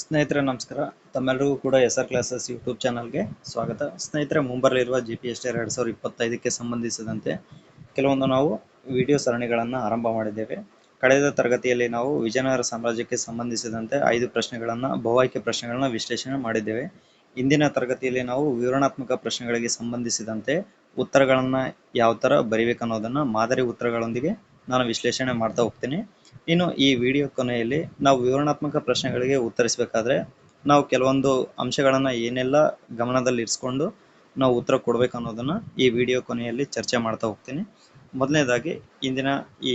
ಸ್ನೇಹಿತರೆ, ನಮಸ್ಕಾರ. ತಮ್ಮೆಲ್ಲರಿಗೂ ಕೂಡ ಎಸ್ ಆರ್ ಕ್ಲಾಸಸ್ ಯೂಟ್ಯೂಬ್ ಚಾನಲ್ಗೆ ಸ್ವಾಗತ. ಸ್ನೇಹಿತರೆ, ಮುಂಬರಲಿರುವ ಜಿ ಪಿ ಎಸ್ ಟಿ ಎರಡು ಸಾವಿರದ ಇಪ್ಪತ್ತೈದಕ್ಕೆ ಸಂಬಂಧಿಸಿದಂತೆ ಕೆಲವೊಂದು ನಾವು ವಿಡಿಯೋ ಸರಣಿಗಳನ್ನು ಆರಂಭ ಮಾಡಿದ್ದೇವೆ. ಕಳೆದ ತರಗತಿಯಲ್ಲಿ ನಾವು ವಿಜಯನಗರ ಸಾಮ್ರಾಜ್ಯಕ್ಕೆ ಸಂಬಂಧಿಸಿದಂತೆ ಐದು ಪ್ರಶ್ನೆಗಳನ್ನು ಬಹುಆಯ್ಕೆ ಪ್ರಶ್ನೆಗಳನ್ನು ವಿಶ್ಲೇಷಣೆ ಮಾಡಿದ್ದೇವೆ. ಇಂದಿನ ತರಗತಿಯಲ್ಲಿ ನಾವು ವಿವರಣಾತ್ಮಕ ಪ್ರಶ್ನೆಗಳಿಗೆ ಸಂಬಂಧಿಸಿದಂತೆ ಉತ್ತರಗಳನ್ನು ಯಾವ ಥರ ಬರಿಬೇಕು ಅನ್ನೋದನ್ನು ಮಾದರಿ ಉತ್ತರಗಳೊಂದಿಗೆ ನಾನು ವಿಶ್ಲೇಷಣೆ ಮಾಡ್ತಾ ಹೋಗ್ತೀನಿ. ಇನ್ನು ಈ ವಿಡಿಯೋ ಕೊನೆಯಲ್ಲಿ ನಾವು ವಿವರಣಾತ್ಮಕ ಪ್ರಶ್ನೆಗಳಿಗೆ ಉತ್ತರಿಸಬೇಕಾದ್ರೆ ನಾವು ಕೆಲವೊಂದು ಅಂಶಗಳನ್ನು ಏನೆಲ್ಲ ಗಮನದಲ್ಲಿ ಇರಿಸ್ಕೊಂಡು ನಾವು ಉತ್ತರ ಕೊಡಬೇಕು ಅನ್ನೋದನ್ನು ಈ ವಿಡಿಯೋ ಕೊನೆಯಲ್ಲಿ ಚರ್ಚೆ ಮಾಡ್ತಾ ಹೋಗ್ತೀನಿ. ಮೊದಲನೇದಾಗಿ, ಇಂದಿನ ಈ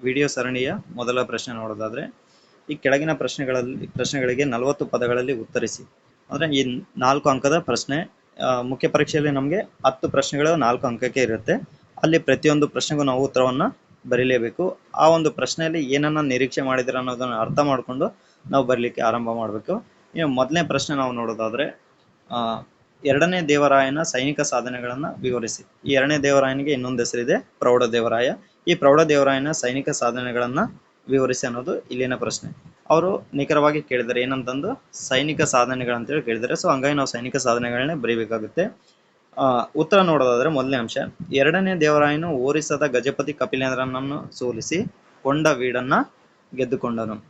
ವಿಡಿಯೋ ಸರಣಿಯ ಮೊದಲ ಪ್ರಶ್ನೆ ನೋಡೋದಾದ್ರೆ, ಈ ಕೆಳಗಿನ ಪ್ರಶ್ನೆಗಳಲ್ಲಿ, ಪ್ರಶ್ನೆಗಳಿಗೆ ನಲವತ್ತು ಪದಗಳಲ್ಲಿ ಉತ್ತರಿಸಿ. ಅಂದರೆ ಈ ನಾಲ್ಕು ಅಂಕದ ಪ್ರಶ್ನೆ ಮುಖ್ಯ ಪರೀಕ್ಷೆಯಲ್ಲಿ ನಮಗೆ ಹತ್ತು ಪ್ರಶ್ನೆಗಳು ನಾಲ್ಕು ಅಂಕಕ್ಕೆ ಇರುತ್ತೆ. ಅಲ್ಲಿ ಪ್ರತಿಯೊಂದು ಪ್ರಶ್ನೆಗೂ ನಾವು ಉತ್ತರವನ್ನ ಬರೀಲೇಬೇಕು. ಆ ಒಂದು ಪ್ರಶ್ನೆಯಲ್ಲಿ ಏನನ್ನ ನಿರೀಕ್ಷೆ ಮಾಡಿದಿರ ಅನ್ನೋದನ್ನ ಅರ್ಥ ಮಾಡಿಕೊಂಡು ನಾವು ಬರಲಿಕ್ಕೆ ಆರಂಭ ಮಾಡಬೇಕು. ಇನ್ನು ಮೊದಲನೇ ಪ್ರಶ್ನೆ ನಾವು ನೋಡೋದಾದ್ರೆ, ಆ, ಎರಡನೇ ದೇವರಾಯನ ಸೈನಿಕ ಸಾಧನೆಗಳನ್ನ ವಿವರಿಸಿ. ಈ ಎರಡನೇ ದೇವರಾಯನಿಗೆ ಇನ್ನೊಂದು ಹೆಸರಿದೆ, ಪ್ರೌಢ ದೇವರಾಯ. ಈ ಪ್ರೌಢ ದೇವರಾಯನ ಸೈನಿಕ ಸಾಧನೆಗಳನ್ನ ವಿವರಿಸಿ ಅನ್ನೋದು ಇಲ್ಲಿನ ಪ್ರಶ್ನೆ. ಅವರು ನಿಖರವಾಗಿ ಕೇಳಿದ್ದಾರೆ ಏನಂತಂದು? ಸೈನಿಕ ಸಾಧನೆಗಳಂತೇಳಿ ಕೇಳಿದ್ದಾರೆ ಸೊ, ಹಂಗಾಗಿ ನಾವು ಸೈನಿಕ ಸಾಧನೆಗಳನ್ನೇ ಬರೀಬೇಕಾಗುತ್ತೆ. ಉತ್ತರ ನೋಡೋದಾದ್ರೆ ಮೊದಲನೇ ಅಂಶ. ಎರಡನೇ ದೇವರಾಯನು ಓರಿಸದ ಗಜಪತಿ ಕಪಿಲೇಂದ್ರನನ್ನು ಸೋಲಿಸಿ ಕೊಂಡ ವೀಡನ್ನ ಗೆದ್ದುಕೊಂಡನು.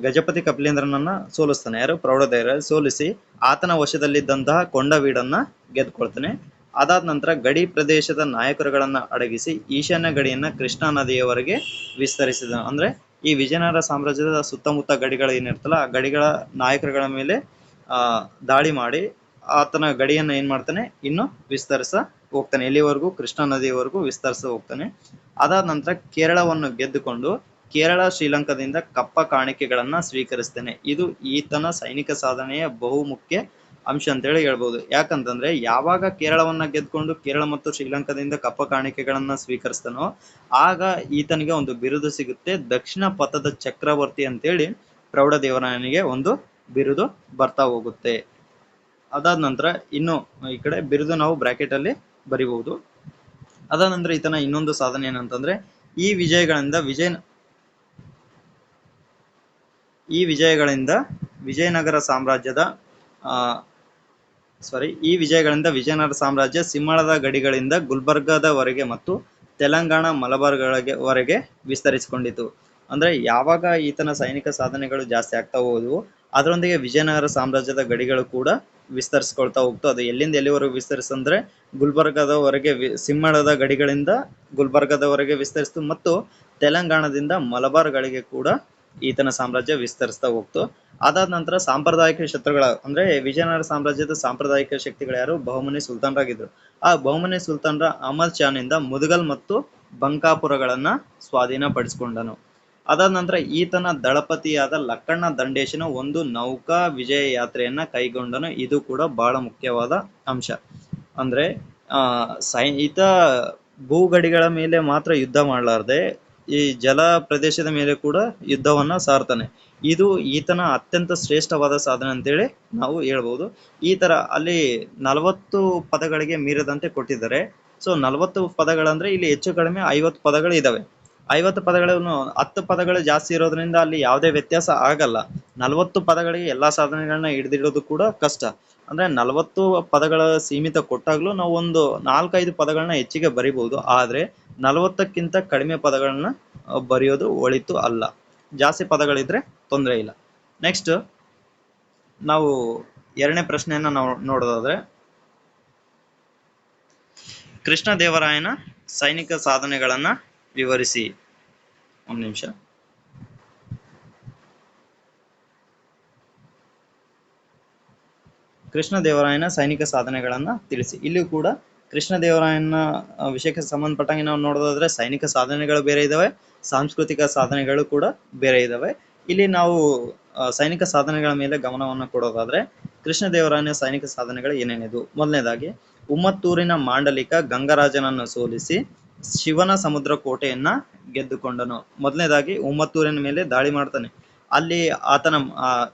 ಗಜಪತಿ ಕಪಿಲೇಂದ್ರನನ್ನ ಸೋಲಿಸ್ತಾನೆ. ಯಾರು? ಪ್ರೌಢಧೈರ್ಯ ಸೋಲಿಸಿ ಆತನ ವಶದಲ್ಲಿದ್ದಂತಹ ಕೊಂಡವೀಡನ್ನ ಗೆದ್ದುಕೊಳ್ತಾನೆ. ಅದಾದ ನಂತರ ಗಡಿ ಪ್ರದೇಶದ ನಾಯಕರುಗಳನ್ನ ಅಡಗಿಸಿ ಈಶಾನ್ಯ ಗಡಿಯನ್ನ ಕೃಷ್ಣಾ ನದಿಯವರೆಗೆ ವಿಸ್ತರಿಸಿದ. ಅಂದ್ರೆ ಈ ವಿಜಯನಗರ ಸಾಮ್ರಾಜ್ಯದ ಸುತ್ತಮುತ್ತ ಗಡಿಗಳು ಏನಿರ್ತಲ್ಲ, ಆ ಗಡಿಗಳ ನಾಯಕರುಗಳ ಮೇಲೆ, ಆ, ದಾಳಿ ಮಾಡಿ ಆತನ ಗಡಿಯನ್ನ ಏನ್ ಮಾಡ್ತಾನೆ? ಇನ್ನು ವಿಸ್ತರಿಸ ಹೋಗ್ತಾನೆ. ಎಲ್ಲಿವರೆಗೂ? ಕೃಷ್ಣಾ ನದಿಯವರೆಗೂ ವಿಸ್ತರಿಸ ಹೋಗ್ತಾನೆ. ಅದಾದ ನಂತರ ಕೇರಳವನ್ನು ಗೆದ್ದುಕೊಂಡು ಕೇರಳ ಶ್ರೀಲಂಕಾದಿಂದ ಕಪ್ಪ ಕಾಣಿಕೆಗಳನ್ನ ಸ್ವೀಕರಿಸ್ತಾನೆ. ಇದು ಈತನ ಸೈನಿಕ ಸಾಧನೆಯ ಬಹುಮುಖ್ಯ ಅಂಶ ಅಂತ ಹೇಳಿ ಹೇಳ್ಬಹುದು ಯಾಕಂತಂದ್ರೆ ಯಾವಾಗ ಕೇರಳವನ್ನ ಗೆದ್ಕೊಂಡು ಕೇರಳ ಮತ್ತು ಶ್ರೀಲಂಕಾದಿಂದ ಕಪ್ಪ ಕಾಣಿಕೆಗಳನ್ನ ಸ್ವೀಕರಿಸ್ತಾನೋ ಆಗ ಈತನಿಗೆ ಒಂದು ಬಿರುದು ಸಿಗುತ್ತೆ. ದಕ್ಷಿಣ ಪಥದ ಚಕ್ರವರ್ತಿ ಅಂತೇಳಿ ಪ್ರೌಢದೇವರಾಯನಿಗೆ ಒಂದು ಬಿರುದು ಬರ್ತಾ ಹೋಗುತ್ತೆ. ಅದಾದ ನಂತರ ಇನ್ನು ಈ ಕಡೆ ಬಿರುದು ನಾವು ಬ್ರಾಕೆಟ್ ಅಲ್ಲಿ ಬರಿಬಹುದು. ಅದಾದ ನಂತರ ಈತನ ಇನ್ನೊಂದು ಸಾಧನೆ ಏನಂತಂದ್ರೆ, ಈ ವಿಜಯಗಳಿಂದ ವಿಜಯ ಈ ವಿಜಯಗಳಿಂದ ವಿಜಯನಗರ ಸಾಮ್ರಾಜ್ಯದ ಸಾರಿ ಈ ವಿಜಯಗಳಿಂದ ವಿಜಯನಗರ ಸಾಮ್ರಾಜ್ಯ ಸಿಂಹಳದ ಗಡಿಗಳಿಂದ ಗುಲ್ಬರ್ಗದವರೆಗೆ ಮತ್ತು ತೆಲಂಗಾಣ ಮಲಬಾರ್ಗಳಿಗೆ ವರೆಗೆ ವಿಸ್ತರಿಸಿಕೊಂಡಿತು. ಅಂದ್ರೆ ಯಾವಾಗ ಈತನ ಸೈನಿಕ ಸಾಧನೆಗಳು ಜಾಸ್ತಿ ಆಗ್ತಾ ಹೋದವು, ಅದರೊಂದಿಗೆ ವಿಜಯನಗರ ಸಾಮ್ರಾಜ್ಯದ ಗಡಿಗಳು ಕೂಡ ವಿಸ್ತರಿಸ್ಕೊಳ್ತಾ ಹೋಗ್ತು. ಅದು ಎಲ್ಲಿಂದ ಎಲ್ಲಿವರೆಗೂ ವಿಸ್ತರಿಸಂದ್ರೆ ಗುಲ್ಬರ್ಗದವರೆಗೆ ವಿ- ಸಿಂಹಳದ ಗಡಿಗಳಿಂದ ಗುಲ್ಬರ್ಗದವರೆಗೆ ವಿಸ್ತರಿಸ್ತು ಮತ್ತು ತೆಲಂಗಾಣದಿಂದ ಮಲಬಾರ್ಗಳಿಗೆ ಕೂಡ ಈತನ ಸಾಮ್ರಾಜ್ಯ ವಿಸ್ತರಿಸ್ತಾ ಹೋಗ್ತು. ಅದಾದ ನಂತರ ಸಾಂಪ್ರದಾಯಿಕ ಶತ್ರುಗಳ, ಅಂದ್ರೆ ವಿಜಯನಗರ ಸಾಮ್ರಾಜ್ಯದ ಸಾಂಪ್ರದಾಯಿಕ ಶಕ್ತಿಗಳು ಯಾರು? ಬಹುಮನಿ ಸುಲ್ತಾನರಾಗಿದ್ರು. ಆ ಬಹುಮನಿ ಸುಲ್ತಾನರ ಅಹಮದ್ ಶಾನಿಂದ ಮುದಗಲ್ ಮತ್ತು ಬಂಕಾಪುರಗಳನ್ನ ಸ್ವಾಧೀನಪಡಿಸಿಕೊಂಡನು. ಅದಾದ ನಂತರ ಈತನ ದಳಪತಿಯಾದ ಲಕ್ಕಣ್ಣ ದಂಡೇಶನ ಒಂದು ನೌಕಾ ವಿಜಯ ಯಾತ್ರೆಯನ್ನ ಕೈಗೊಂಡನು. ಇದು ಕೂಡ ಬಹಳ ಮುಖ್ಯವಾದ ಅಂಶ. ಅಂದ್ರೆ, ಆ ಸೈ ಈತ ಭೂಗಡಿಗಳ ಮೇಲೆ ಮಾತ್ರ ಯುದ್ಧ ಮಾಡಲಾರ್ದೆ, ಈ ಜಲ ಪ್ರದೇಶದ ಮೇಲೆ ಕೂಡ ಯುದ್ಧವನ್ನ ಸಾರ್ತಾನೆ. ಇದು ಈತನ ಅತ್ಯಂತ ಶ್ರೇಷ್ಠವಾದ ಸಾಧನೆ ಅಂತೇಳಿ ನಾವು ಹೇಳ್ಬೋದು. ಈ ತರ ಅಲ್ಲಿ ನಲವತ್ತು ಪದಗಳಿಗೆ ಮೀರದಂತೆ ಕೊಟ್ಟಿದ್ದಾರೆ. ಸೊ, ನಲವತ್ತು ಪದಗಳಂದ್ರೆ ಇಲ್ಲಿ ಹೆಚ್ಚು ಕಡಿಮೆ ಐವತ್ತು ಪದಗಳು ಇದಾವೆ. ಐವತ್ತು ಪದಗಳನ್ನು ಹತ್ತು ಪದಗಳು ಜಾಸ್ತಿ ಇರೋದ್ರಿಂದ ಅಲ್ಲಿ ಯಾವುದೇ ವ್ಯತ್ಯಾಸ ಆಗಲ್ಲ. ನಲವತ್ತು ಪದಗಳಿಗೆ ಎಲ್ಲಾ ಸಾಧನೆಗಳನ್ನ ಹಿಡಿದಿಡೋದು ಕೂಡ ಕಷ್ಟ. ಅಂದ್ರೆ ನಲವತ್ತು ಪದಗಳ ಸೀಮಿತ ಕೊಟ್ಟಾಗ್ಲೂ ನಾವು ಒಂದು ನಾಲ್ಕೈದು ಪದಗಳನ್ನ ಹೆಚ್ಚಿಗೆ ಬರಿಬಹುದು ಆದ್ರೆ ನಲವತ್ತಕ್ಕಿಂತ ಕಡಿಮೆ ಪದಗಳನ್ನ ಬರೆಯೋದು ಒಳಿತು ಅಲ್ಲ. ಜಾಸ್ತಿ ಪದಗಳಿದ್ರೆ ತೊಂದರೆ ಇಲ್ಲ. ನೆಕ್ಸ್ಟ್ ನಾವು ಎರಡನೇ ಪ್ರಶ್ನೆಯನ್ನ ನಾವು ನೋಡೋದಾದ್ರೆ, ಕೃಷ್ಣ ದೇವರಾಯನ ಸೈನಿಕ ಸಾಧನೆಗಳನ್ನ ವಿವರಿಸಿ. ಒಂದು ನಿಮಿಷ. ಕೃಷ್ಣ ದೇವರಾಯನ ಸೈನಿಕ ಸಾಧನೆಗಳನ್ನ ತಿಳಿಸಿ. ಇಲ್ಲಿಯೂ ಕೂಡ ಕೃಷ್ಣ ದೇವರಾಯನ ಆ, ವಿಷಯಕ್ಕೆ ಸಂಬಂಧಪಟ್ಟಂಗೆ ನಾವು ನೋಡೋದಾದ್ರೆ ಸೈನಿಕ ಸಾಧನೆಗಳು ಬೇರೆ ಇದಾವೆ ಸಾಂಸ್ಕೃತಿಕ ಸಾಧನೆಗಳು ಕೂಡ ಬೇರೆ ಇದಾವೆ. ಇಲ್ಲಿ ನಾವು ಸೈನಿಕ ಸಾಧನೆಗಳ ಮೇಲೆ ಗಮನವನ್ನು ಕೊಡೋದಾದ್ರೆ ಕೃಷ್ಣ ದೇವರಾಯನ ಸೈನಿಕ ಸಾಧನೆಗಳು ಏನೇನಿದು ಮೊದಲನೇದಾಗಿ ಉಮ್ಮತ್ತೂರಿನ ಮಾಂಡಲಿಕ ಗಂಗರಾಜನನ್ನು ಸೋಲಿಸಿ ಶಿವನ ಸಮುದ್ರ ಕೋಟೆಯನ್ನ ಗೆದ್ದುಕೊಂಡನು. ಮೊದಲನೇದಾಗಿ ಉಮ್ಮತ್ತೂರಿನ ಮೇಲೆ ದಾಳಿ ಮಾಡ್ತಾನೆ. ಅಲ್ಲಿ ಆತನ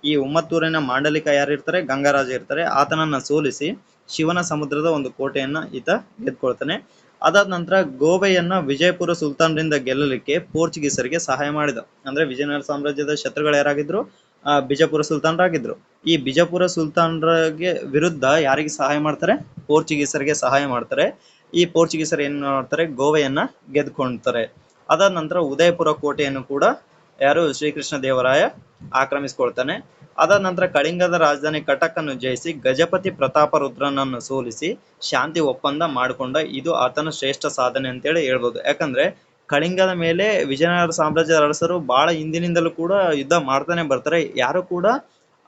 ಈ ಉಮ್ಮತ್ತೂರಿನ ಮಾಂಡಲಿಕ ಯಾರಿರ್ತಾರೆ ಗಂಗರಾಜ ಇರ್ತಾರೆ. ಆತನನ್ನ ಸೋಲಿಸಿ ಶಿವನ ಸಮುದ್ರದ ಒಂದು ಕೋಟೆಯನ್ನ ಈತ ಗೆದ್ಕೊಳ್ತಾನೆ. ಅದಾದ ನಂತರ ಗೋವೆಯನ್ನ ವಿಜಯಪುರ ಸುಲ್ತಾನ್ರಿಂದ ಗೆಲ್ಲಲಿಕ್ಕೆ ಪೋರ್ಚುಗೀಸರಿಗೆ ಸಹಾಯ ಮಾಡಿದ. ಅಂದ್ರೆ ವಿಜಯನಗರ ಸಾಮ್ರಾಜ್ಯದ ಶತ್ರುಗಳು ಯಾರಾಗಿದ್ರು? ಆ, ಬಿಜಾಪುರ ಸುಲ್ತಾನರಾಗಿದ್ರು. ಈ ಬಿಜಾಪುರ ಸುಲ್ತಾನರಿಗೆ ವಿರುದ್ಧ ಯಾರಿಗೆ ಸಹಾಯ ಮಾಡ್ತಾರೆ? ಪೋರ್ಚುಗೀಸರಿಗೆ ಸಹಾಯ ಮಾಡ್ತಾರೆ. ಈ ಪೋರ್ಚುಗೀಸರು ಏನ್ ಮಾಡ್ತಾರೆ? ಗೋವೆಯನ್ನ ಗೆದ್ಕೊಳ್ತಾರೆ ಅದಾದ ನಂತರ ಉದಯಪುರ ಕೋಟೆಯನ್ನು ಕೂಡ ಯಾರು ಶ್ರೀಕೃಷ್ಣ ದೇವರಾಯ ಆಕ್ರಮಿಸಿಕೊಳ್ತಾನೆ. ಅದಾದ ನಂತರ ಕಳಿಂಗದ ರಾಜಧಾನಿ ಕಟಕ್ ಅನ್ನು ಜಯಿಸಿ ಗಜಪತಿ ಪ್ರತಾಪ ರುದ್ರನನ್ನು ಸೋಲಿಸಿ ಶಾಂತಿ ಒಪ್ಪಂದ ಮಾಡಿಕೊಂಡ ಇದು ಆತನ ಶ್ರೇಷ್ಠ ಸಾಧನೆ ಅಂತೇಳಿ ಹೇಳ್ಬೋದು. ಯಾಕಂದ್ರೆ ಕಳಿಂಗದ ಮೇಲೆ ವಿಜಯನಗರ ಸಾಮ್ರಾಜ್ಯದ ಅರಸರು ಬಹಳ ಹಿಂದಿನಿಂದಲೂ ಕೂಡ ಯುದ್ಧ ಮಾಡ್ತಾನೆ ಬರ್ತಾರೆ. ಯಾರು ಕೂಡ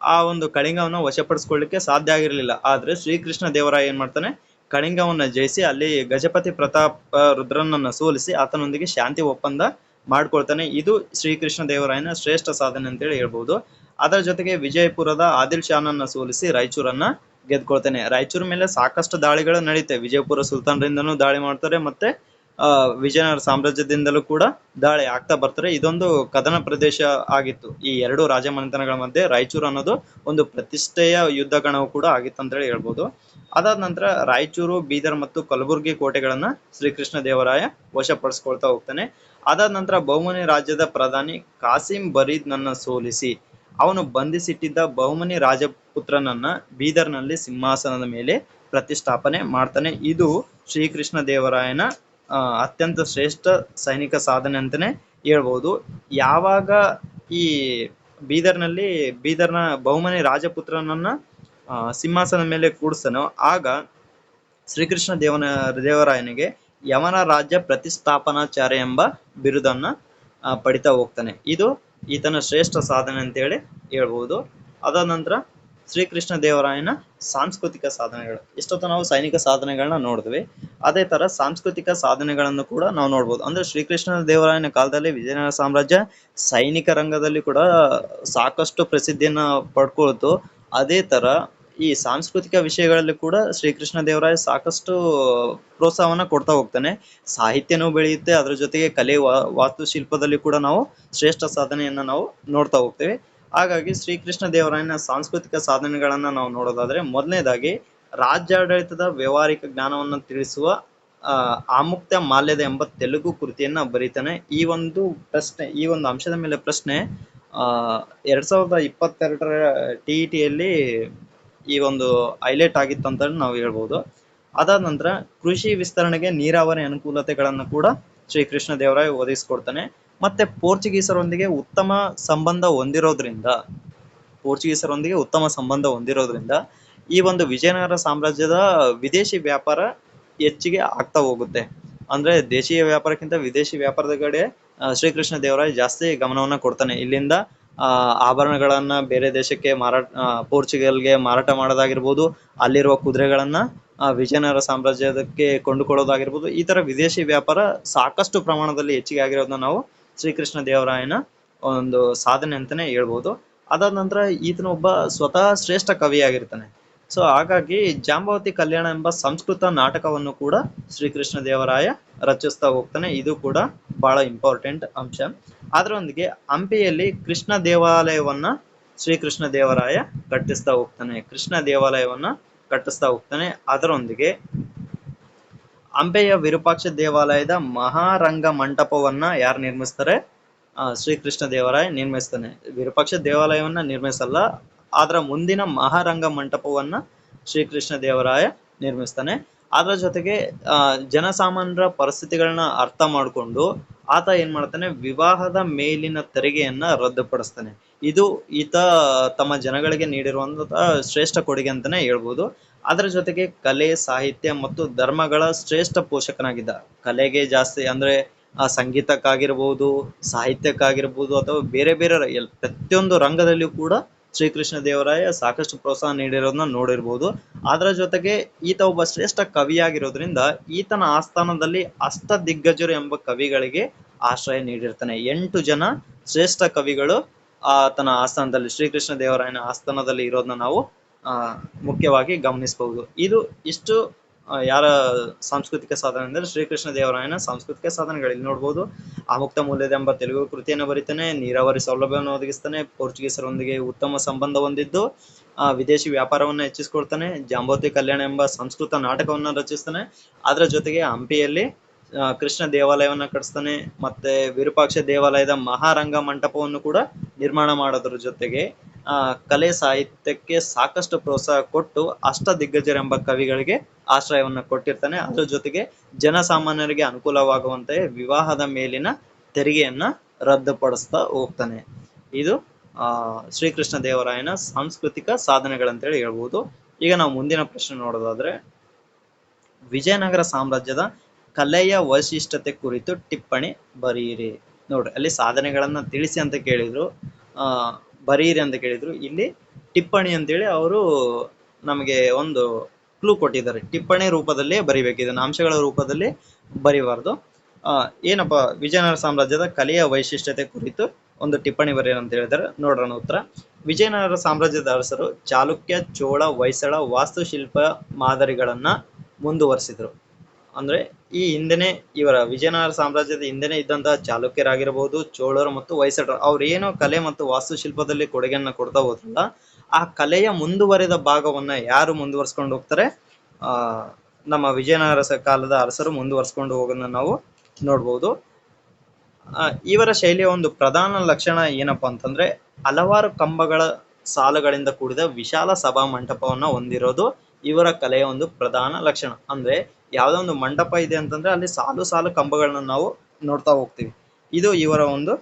ಆ ಒಂದು ಕಳಿಂಗವನ್ನು ವಶಪಡಿಸ್ಕೊಳ್ಳಿಕ್ಕೆ ಸಾಧ್ಯ ಆಗಿರಲಿಲ್ಲ. ಆದ್ರೆ ಶ್ರೀಕೃಷ್ಣ ದೇವರಾಯ ಏನ್ ಮಾಡ್ತಾನೆ? ಕಳಿಂಗವನ್ನ ಜಯಿಸಿ ಅಲ್ಲಿ ಗಜಪತಿ ಪ್ರತಾಪ್ ರುದ್ರನನ್ನ ಸೋಲಿಸಿ ಆತನೊಂದಿಗೆ ಶಾಂತಿ ಒಪ್ಪಂದ ಮಾಡ್ಕೊಳ್ತಾನೆ. ಇದು ಶ್ರೀಕೃಷ್ಣ ದೇವರಾಯನ ಶ್ರೇಷ್ಠ ಸಾಧನೆ ಅಂತೇಳಿ ಹೇಳ್ಬೋದು. ಅದರ ಜೊತೆಗೆ ವಿಜಯಪುರದ ಆದಿಲ್ ಶಾನನ್ನ ಸೋಲಿಸಿ ರಾಯಚೂರನ್ನ ಗೆದ್ಕೊಳ್ತಾನೆ. ರಾಯಚೂರ್ ಮೇಲೆ ಸಾಕಷ್ಟು ದಾಳಿಗಳು ನಡೆಯುತ್ತೆ ವಿಜಯಪುರ ಸುಲ್ತಾನರಿಂದನೂ ದಾಳಿ ಮಾಡ್ತಾರೆ ಮತ್ತೆ ವಿಜಯನಗರ ಸಾಮ್ರಾಜ್ಯದಿಂದಲೂ ಕೂಡ ದಾಳಿ ಆಗ್ತಾ ಬರ್ತಾರೆ. ಇದೊಂದು ಕದನ ಪ್ರದೇಶ ಆಗಿತ್ತು. ಈ ಎರಡು ರಾಜಮನೆತನಗಳ ಮಧ್ಯೆ ರಾಯಚೂರು ಅನ್ನೋದು ಒಂದು ಪ್ರತಿಷ್ಠೆಯ ಯುದ್ಧ ಕಣವು ಕೂಡ ಆಗಿತ್ತು ಅಂತ ಹೇಳಿ ಹೇಳ್ಬೋದು. ಅದಾದ ನಂತರ ರಾಯಚೂರು, ಬೀದರ್ ಮತ್ತು ಕಲಬುರಗಿ ಕೋಟೆಗಳನ್ನ ಶ್ರೀಕೃಷ್ಣ ದೇವರಾಯ ವಶಪಡಿಸ್ಕೊಳ್ತಾ ಹೋಗ್ತಾನೆ. ಅದಾದ ನಂತರ ಬಹುಮನಿ ರಾಜ್ಯದ ಪ್ರಧಾನಿ ಕಾಸಿಂ ಬರೀದ್ ನನ್ನ ಸೋಲಿಸಿ, ಅವನು ಬಂಧಿಸಿಟ್ಟಿದ್ದ ಬಹುಮನಿ ರಾಜಪುತ್ರನನ್ನ ಬೀದರ್ನಲ್ಲಿ ಸಿಂಹಾಸನದ ಮೇಲೆ ಪ್ರತಿಷ್ಠಾಪನೆ ಮಾಡ್ತಾನೆ. ಇದು ಶ್ರೀಕೃಷ್ಣ ದೇವರಾಯನ ಅತ್ಯಂತ ಶ್ರೇಷ್ಠ ಸೈನಿಕ ಸಾಧನೆ ಅಂತಾನೆ ಹೇಳ್ಬೋದು. ಯಾವಾಗ ಈ ಬೀದರ್ನಲ್ಲಿ, ಬೀದರ್ನ ಬಹುಮನಿ ರಾಜಪುತ್ರನನ್ನ ಆ, ಸಿಂಹಾಸನದ ಮೇಲೆ ಕೂಡಿಸ್ತಾನೋ ಆಗ ಶ್ರೀಕೃಷ್ಣ ದೇವನ ದೇವರಾಯನಿಗೆ ಯವನ ರಾಜ್ಯ ಪ್ರತಿಷ್ಠಾಪನಾಚಾರ್ಯ ಎಂಬ ಬಿರುದನ್ನ ಪಡಿತಾ ಹೋಗ್ತಾನೆ. ಇದು ಈತನ ಶ್ರೇಷ್ಠ ಸಾಧನೆ ಅಂತೇಳಿ ಹೇಳ್ಬೋದು. ಅದಾದ ನಂತರ ಶ್ರೀಕೃಷ್ಣ ದೇವರಾಯನ ಸಾಂಸ್ಕೃತಿಕ ಸಾಧನೆಗಳು. ಇಷ್ಟೊತ್ತು ನಾವು ಸೈನಿಕ ಸಾಧನೆಗಳನ್ನ ನೋಡಿದ್ವಿ. ಅದೇ ತರ ಸಾಂಸ್ಕೃತಿಕ ಸಾಧನೆಗಳನ್ನು ಕೂಡ ನಾವು ನೋಡ್ಬೋದು. ಅಂದ್ರೆ ಶ್ರೀಕೃಷ್ಣ ದೇವರಾಯನ ಕಾಲದಲ್ಲಿ ವಿಜಯನಗರ ಸಾಮ್ರಾಜ್ಯ ಸೈನಿಕ ರಂಗದಲ್ಲಿ ಕೂಡ ಸಾಕಷ್ಟು ಪ್ರಸಿದ್ಧಿಯನ್ನ ಪಡ್ಕೊಳ್ತು. ಅದೇ ತರ ಈ ಸಾಂಸ್ಕೃತಿಕ ವಿಷಯಗಳಲ್ಲಿ ಕೂಡ ಶ್ರೀಕೃಷ್ಣ ದೇವರಾಯ ಸಾಕಷ್ಟು ಪ್ರೋತ್ಸಾಹವನ್ನ ಕೊಡ್ತಾ ಹೋಗ್ತಾನೆ. ಸಾಹಿತ್ಯನೂ ಬೆಳೆಯುತ್ತೆ, ಅದ್ರ ಜೊತೆಗೆ ಕಲೆ ವಾಸ್ತುಶಿಲ್ಪದಲ್ಲಿ ಕೂಡ ನಾವು ಶ್ರೇಷ್ಠ ಸಾಧನೆಯನ್ನ ನಾವು ನೋಡ್ತಾ ಹೋಗ್ತೇವೆ. ಹಾಗಾಗಿ ಶ್ರೀಕೃಷ್ಣ ದೇವರಾಯನ ಸಾಂಸ್ಕೃತಿಕ ಸಾಧನೆಗಳನ್ನ ನಾವು ನೋಡೋದಾದ್ರೆ ಮೊದಲನೇದಾಗಿ ರಾಜ್ಯಾಡಳಿತದ ವ್ಯವಹಾರಿಕ ಜ್ಞಾನವನ್ನು ತಿಳಿಸುವ ಆಮುಕ್ತ ಮಾಲ್ಯದ ಎಂಬ ತೆಲುಗು ಕೃತಿಯನ್ನ ಬರೀತಾನೆ. ಈ ಒಂದು ಪ್ರಶ್ನೆ, ಈ ಒಂದು ಅಂಶದ ಮೇಲೆ ಪ್ರಶ್ನೆ, ಆ, ಎರಡ್ ಸಾವಿರದ ಇಪ್ಪತ್ತೆರಡರ ಟಿ ಇ ಟಿಯಲ್ಲಿ ಈ ಒಂದು ಹೈಲೈಟ್ ಆಗಿತ್ತು ಅಂತ ನಾವು ಹೇಳ್ಬೋದು. ಅದಾದ ನಂತರ ಕೃಷಿ ವಿಸ್ತರಣೆಗೆ ನೀರಾವರಿ ಅನುಕೂಲತೆಗಳನ್ನು ಕೂಡ ಶ್ರೀಕೃಷ್ಣ ದೇವರಾಯ ಒದಗಿಸ್ಕೊಡ್ತಾನೆ. ಮತ್ತೆ ಪೋರ್ಚುಗೀಸರೊಂದಿಗೆ ಉತ್ತಮ ಸಂಬಂಧ ಹೊಂದಿರೋದ್ರಿಂದ, ಪೋರ್ಚುಗೀಸರೊಂದಿಗೆ ಉತ್ತಮ ಸಂಬಂಧ ಹೊಂದಿರೋದ್ರಿಂದ ಈ ಒಂದು ವಿಜಯನಗರ ಸಾಮ್ರಾಜ್ಯದ ವಿದೇಶಿ ವ್ಯಾಪಾರ ಹೆಚ್ಚಿಗೆ ಆಗ್ತಾ ಹೋಗುತ್ತೆ. ಅಂದ್ರೆ ದೇಶೀಯ ವ್ಯಾಪಾರಕ್ಕಿಂತ ವಿದೇಶಿ ವ್ಯಾಪಾರದ ಕಡೆ ಶ್ರೀ ಶ್ರೀಕೃಷ್ಣ ದೇವರಾಯ ಜಾಸ್ತಿ ಗಮನವನ್ನ ಕೊಡ್ತಾನೆ. ಇಲ್ಲಿಂದ ಆಭರಣಗಳನ್ನ ಬೇರೆ ದೇಶಕ್ಕೆ ಮಾರಾಟ ಪೋರ್ಚುಗಲ್ಗೆ ಮಾರಾಟ ಮಾಡೋದಾಗಿರ್ಬೋದು, ಅಲ್ಲಿರುವ ಕುದುರೆಗಳನ್ನ ವಿಜಯನಗರ ಸಾಮ್ರಾಜ್ಯದಕ್ಕೆ ಕೊಂಡುಕೊಳ್ಳೋದಾಗಿರ್ಬೋದು, ಈ ತರ ವಿದೇಶಿ ವ್ಯಾಪಾರ ಸಾಕಷ್ಟು ಪ್ರಮಾಣದಲ್ಲಿ ಹೆಚ್ಚಿಗೆ ಆಗಿರೋದನ್ನ ನಾವು ಶ್ರೀಕೃಷ್ಣ ದೇವರಾಯನ ಒಂದು ಸಾಧನೆ ಅಂತಾನೆ ಹೇಳ್ಬೋದು. ಅದಾದ ನಂತರ ಈತನ ಒಬ್ಬ ಸ್ವತಃ ಶ್ರೇಷ್ಠ ಕವಿಯಾಗಿರ್ತಾನೆ. ಸೊ, ಹಾಗಾಗಿ ಜಾಂಬಾವತಿ ಕಲ್ಯಾಣ ಎಂಬ ಸಂಸ್ಕೃತ ನಾಟಕವನ್ನು ಕೂಡ ಶ್ರೀಕೃಷ್ಣ ದೇವರಾಯ ರಚಿಸ್ತಾ ಹೋಗ್ತಾನೆ. ಇದು ಕೂಡ ಬಹಳ ಇಂಪಾರ್ಟೆಂಟ್ ಅಂಶ. ಅದರೊಂದಿಗೆ ಹಂಪಿಯಲ್ಲಿ ಕೃಷ್ಣ ದೇವಾಲಯವನ್ನ ಶ್ರೀಕೃಷ್ಣ ದೇವರಾಯ ಕಟ್ಟಿಸ್ತಾ ಹೋಗ್ತಾನೆ. ಕೃಷ್ಣ ದೇವಾಲಯವನ್ನ ಕಟ್ಟಿಸ್ತಾ ಹೋಗ್ತಾನೆ. ಅದರೊಂದಿಗೆ ಹಂಪೆಯ ವಿರೂಪಾಕ್ಷ ದೇವಾಲಯದ ಮಹಾರಂಗ ಮಂಟಪವನ್ನ ಯಾರು ನಿರ್ಮಿಸ್ತಾರೆ? ಶ್ರೀಕೃಷ್ಣ ದೇವರಾಯ ನಿರ್ಮಿಸ್ತಾನೆ. ವಿರೂಪಾಕ್ಷ ದೇವಾಲಯವನ್ನ ನಿರ್ಮಿಸಲ್ಲ ಅದರ ಮುಂದಿನ ಮಹಾರಂಗ ಮಂಟಪವನ್ನ ಶ್ರೀಕೃಷ್ಣ ದೇವರಾಯ ನಿರ್ಮಿಸ್ತಾನೆ. ಅದರ ಜೊತೆಗೆ ಜನಸಾಮಾನ್ಯರ ಪರಿಸ್ಥಿತಿಗಳನ್ನ ಅರ್ಥ ಮಾಡಿಕೊಂಡು ಆತ ಏನ್ ಮಾಡ್ತಾನೆ, ವಿವಾಹದ ಮೇಲಿನ ತೆರಿಗೆಯನ್ನ ರದ್ದುಪಡಿಸ್ತಾನೆ. ಇದು ಈತ ತಮ್ಮ ಜನಗಳಿಗೆ ನೀಡಿರುವಂತಹ ಶ್ರೇಷ್ಠ ಕೊಡುಗೆ ಅಂತಾನೆ ಹೇಳ್ಬೋದು. ಅದರ ಜೊತೆಗೆ ಕಲೆ, ಸಾಹಿತ್ಯ ಮತ್ತು ಧರ್ಮಗಳ ಶ್ರೇಷ್ಠ ಪೋಷಕನಾಗಿದ್ದ, ಕಲೆಗೆ ಜಾಸ್ತಿ ಅಂದ್ರೆ, ಆ, ಸಂಗೀತಕ್ಕಾಗಿರ್ಬೋದು, ಸಾಹಿತ್ಯಕ್ಕಾಗಿರ್ಬೋದು ಅಥವಾ ಬೇರೆ ಬೇರೆ ಪ್ರತಿಯೊಂದು ರಂಗದಲ್ಲಿಯೂ ಕೂಡ ಶ್ರೀಕೃಷ್ಣ ದೇವರಾಯ ಸಾಕಷ್ಟು ಪ್ರೋತ್ಸಾಹ ನೀಡಿರೋದನ್ನ ನೋಡಿರ್ಬೋದು. ಅದರ ಜೊತೆಗೆ ಈತ ಒಬ್ಬ ಶ್ರೇಷ್ಠ ಕವಿಯಾಗಿರೋದ್ರಿಂದ ಈತನ ಆಸ್ಥಾನದಲ್ಲಿ ಅಷ್ಟ ದಿಗ್ಗಜರು ಎಂಬ ಕವಿಗಳಿಗೆ ಆಶ್ರಯ ನೀಡಿರ್ತಾನೆ. ಎಂಟು ಜನ ಶ್ರೇಷ್ಠ ಕವಿಗಳು ಆತನ ಆಸ್ಥಾನದಲ್ಲಿ ಶ್ರೀಕೃಷ್ಣ ದೇವರಾಯನ ಆಸ್ಥಾನದಲ್ಲಿ ಇರೋದನ್ನ ನಾವು, ಆ, ಮುಖ್ಯವಾಗಿ ಗಮನಿಸಬಹುದು ಇದು ಇಷ್ಟು ಯಾರ ಸಾಂಸ್ಕೃತಿಕ ಸಾಧನೆ ಅಂದ್ರೆ ಶ್ರೀಕೃಷ್ಣ ದೇವರಾಯನ ಸಾಂಸ್ಕೃತಿಕ ಸಾಧನೆಗಳು. ನೋಡ್ಬೋದು, ಆಮುಕ್ತ ಮೂಲ್ಯದ ಎಂಬ ತೆಲುಗು ಕೃತಿಯನ್ನು ಬರೀತಾನೆ, ನೀರಾವರಿ ಸೌಲಭ್ಯವನ್ನು ಒದಗಿಸ್ತಾನೆ, ಪೋರ್ಚುಗೀಸರೊಂದಿಗೆ ಉತ್ತಮ ಸಂಬಂಧ ಹೊಂದಿದ್ದು ವಿದೇಶಿ ವ್ಯಾಪಾರವನ್ನು ಹೆಚ್ಚಿಸಿಕೊಳ್ತಾನೆ ಜಾಂಬೋತಿ ಕಲ್ಯಾಣ ಎಂಬ ಸಂಸ್ಕೃತ ನಾಟಕವನ್ನು ರಚಿಸ್ತಾನೆ. ಅದರ ಜೊತೆಗೆ ಹಂಪಿಯಲ್ಲಿ ಕೃಷ್ಣ ದೇವಾಲಯವನ್ನ ಕಟ್ಟಿಸ್ತಾನೆ ಮತ್ತೆ ವಿರೂಪಾಕ್ಷ ದೇವಾಲಯದ ಮಹಾರಂಗ ಮಂಟಪವನ್ನು ಕೂಡ ನಿರ್ಮಾಣ ಮಾಡೋದ್ರ ಜೊತೆಗೆ ಕಲೆ ಸಾಹಿತ್ಯಕ್ಕೆ ಸಾಕಷ್ಟು ಪ್ರೋತ್ಸಾಹ ಕೊಟ್ಟು ಅಷ್ಟ ದಿಗ್ಗಜರೆಂಬ ಕವಿಗಳಿಗೆ ಆಶ್ರಯವನ್ನು ಕೊಟ್ಟಿರ್ತಾನೆ. ಅದ್ರ ಜೊತೆಗೆ ಜನಸಾಮಾನ್ಯರಿಗೆ ಅನುಕೂಲವಾಗುವಂತೆ ವಿವಾಹದ ಮೇಲಿನ ತೆರಿಗೆಯನ್ನ ರದ್ದುಪಡಿಸ್ತಾ ಹೋಗ್ತಾನೆ. ಇದು, ಆ, ಶ್ರೀಕೃಷ್ಣ ದೇವರಾಯನ ಸಾಂಸ್ಕೃತಿಕ ಸಾಧನೆಗಳಂತೇಳಿ ಹೇಳ್ಬೋದು. ಈಗ ನಾವು ಮುಂದಿನ ಪ್ರಶ್ನೆ ನೋಡೋದಾದ್ರೆ, ವಿಜಯನಗರ ಸಾಮ್ರಾಜ್ಯದ ಕಲೆಯ ವೈಶಿಷ್ಟ್ಯತೆ ಕುರಿತು ಟಿಪ್ಪಣಿ ಬರೆಯಿರಿ. ನೋಡ್ರಿ, ಅಲ್ಲಿ ಸಾಧನೆಗಳನ್ನ ತಿಳಿಸಿ ಅಂತ ಕೇಳಿದ್ರು. ಆ ಬರೀರಿ ಅಂತ ಕೇಳಿದ್ರು. ಇಲ್ಲಿ ಟಿಪ್ಪಣಿ ಅಂತೇಳಿ ಅವರು ನಮಗೆ ಒಂದು ಕ್ಲೂ ಕೊಟ್ಟಿದ್ದಾರೆ. ಟಿಪ್ಪಣಿ ರೂಪದಲ್ಲಿ ಬರಿಬೇಕು. ಇದನ್ನ ಅಂಶಗಳ ರೂಪದಲ್ಲಿ ಬರೀಬಾರ್ದು. ಏನಪ್ಪ, ವಿಜಯನಗರ ಸಾಮ್ರಾಜ್ಯದ ಕಲೆಯ ವೈಶಿಷ್ಟ್ಯತೆ ಕುರಿತು ಒಂದು ಟಿಪ್ಪಣಿ ಬರೆಯಿರಿ ಅಂತ ಹೇಳಿದ್ದಾರೆ. ನೋಡೋಣ ಉತ್ತರ. ವಿಜಯನಗರ ಸಾಮ್ರಾಜ್ಯದ ಅರಸರು ಚಾಲುಕ್ಯ, ಚೋಳ, ಹೊಯ್ಸಳ ವಾಸ್ತುಶಿಲ್ಪ ಮಾದರಿಗಳನ್ನ ಮುಂದುವರಿಸಿದ್ರು. ಅಂದ್ರೆ ಈ ಹಿಂದೆನೆ ಇವರ ವಿಜಯನಗರ ಸಾಮ್ರಾಜ್ಯದ ಹಿಂದೆನೆ ಇದ್ದಂತಹ ಚಾಲುಕ್ಯರಾಗಿರಬಹುದು ಚೋಳರು ಮತ್ತು ಹೊಯ್ಸಳರು ಅವ್ರ ಏನು ಕಲೆ ಮತ್ತು ವಾಸ್ತುಶಿಲ್ಪದಲ್ಲಿ ಕೊಡುಗೆಯನ್ನ ಕೊಡ್ತಾ ಹೋದ್ರಲ್ಲ, ಆ ಕಲೆಯ ಮುಂದುವರೆದ ಭಾಗವನ್ನ ಯಾರು ಮುಂದುವರ್ಸ್ಕೊಂಡು ಹೋಗ್ತಾರೆ? ಆ, ನಮ್ಮ ವಿಜಯನಗರ ಕಾಲದ ಅರಸರು ಮುಂದುವರ್ಸ್ಕೊಂಡು ಹೋಗೋದನ್ನ ನಾವು ನೋಡ್ಬೋದು. ಇವರ ಶೈಲಿಯ ಒಂದು ಪ್ರಧಾನ ಲಕ್ಷಣ ಏನಪ್ಪಾ ಅಂತಂದ್ರೆ, ಹಲವಾರು ಕಂಬಗಳ ಸಾಲುಗಳಿಂದ ಕೂಡಿದ ವಿಶಾಲ ಸಭಾ ಮಂಟಪವನ್ನ ಹೊಂದಿರೋದು ಇವರ ಕಲೆಯ ಒಂದು ಪ್ರಧಾನ ಲಕ್ಷಣ. ಅಂದ್ರೆ ಯಾವ್ದೋ ಒಂದು ಮಂಟಪ ಇದೆ ಅಂತಂದ್ರೆ ಅಲ್ಲಿ ಸಾಲು ಸಾಲು ಕಂಬಗಳನ್ನ ನಾವು ನೋಡ್ತಾ ಹೋಗ್ತೀವಿ. ಇದು ಇವರ ಒಂದು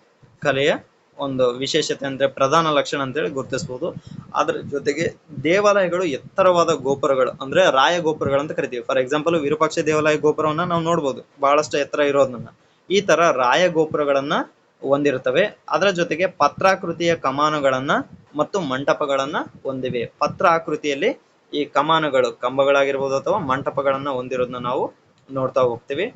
ಕಲೆಯ ಒಂದು ವಿಶೇಷತೆ ಅಂದ್ರೆ ಪ್ರಧಾನ ಲಕ್ಷಣ ಅಂತೇಳಿ ಗುರುತಿಸಬಹುದು ಅದ್ರ ಜೊತೆಗೆ ದೇವಾಲಯಗಳು ಎತ್ತರವಾದ ಗೋಪುರಗಳು ಅಂದ್ರೆ ರಾಯ ಗೋಪುರಗಳು ಅಂತ ಕರಿತೀವಿ. ಫಾರ್ ಎಕ್ಸಾಂಪಲ್ ವಿರೂಪಾಕ್ಷ ದೇವಾಲಯ ಗೋಪುರವನ್ನ ನಾವು ನೋಡ್ಬೋದು. ಬಹಳಷ್ಟು ಎತ್ತರ ಇರೋದನ್ನ. ಈ ತರ ರಾಯ ಗೋಪುರಗಳನ್ನ ಹೊಂದಿರುತ್ತವೆ. ಅದರ ಜೊತೆಗೆ ಪತ್ರಾಕೃತಿಯ ಕಮಾನುಗಳನ್ನ ಮತ್ತು ಮಂಟಪಗಳನ್ನ ಹೊಂದಿವೆ. ಪತ್ರ ಆಕೃತಿಯಲ್ಲಿ ಈ ಕಮಾನುಗಳು, ಕಂಬಗಳಾಗಿರ್ಬೋದು ಅಥವಾ ಮಂಟಪಗಳನ್ನ ಹೊಂದಿರೋದನ್ನ ನಾವು ನೋಡ್ತಾ ಹೋಗ್ತೀವಿ.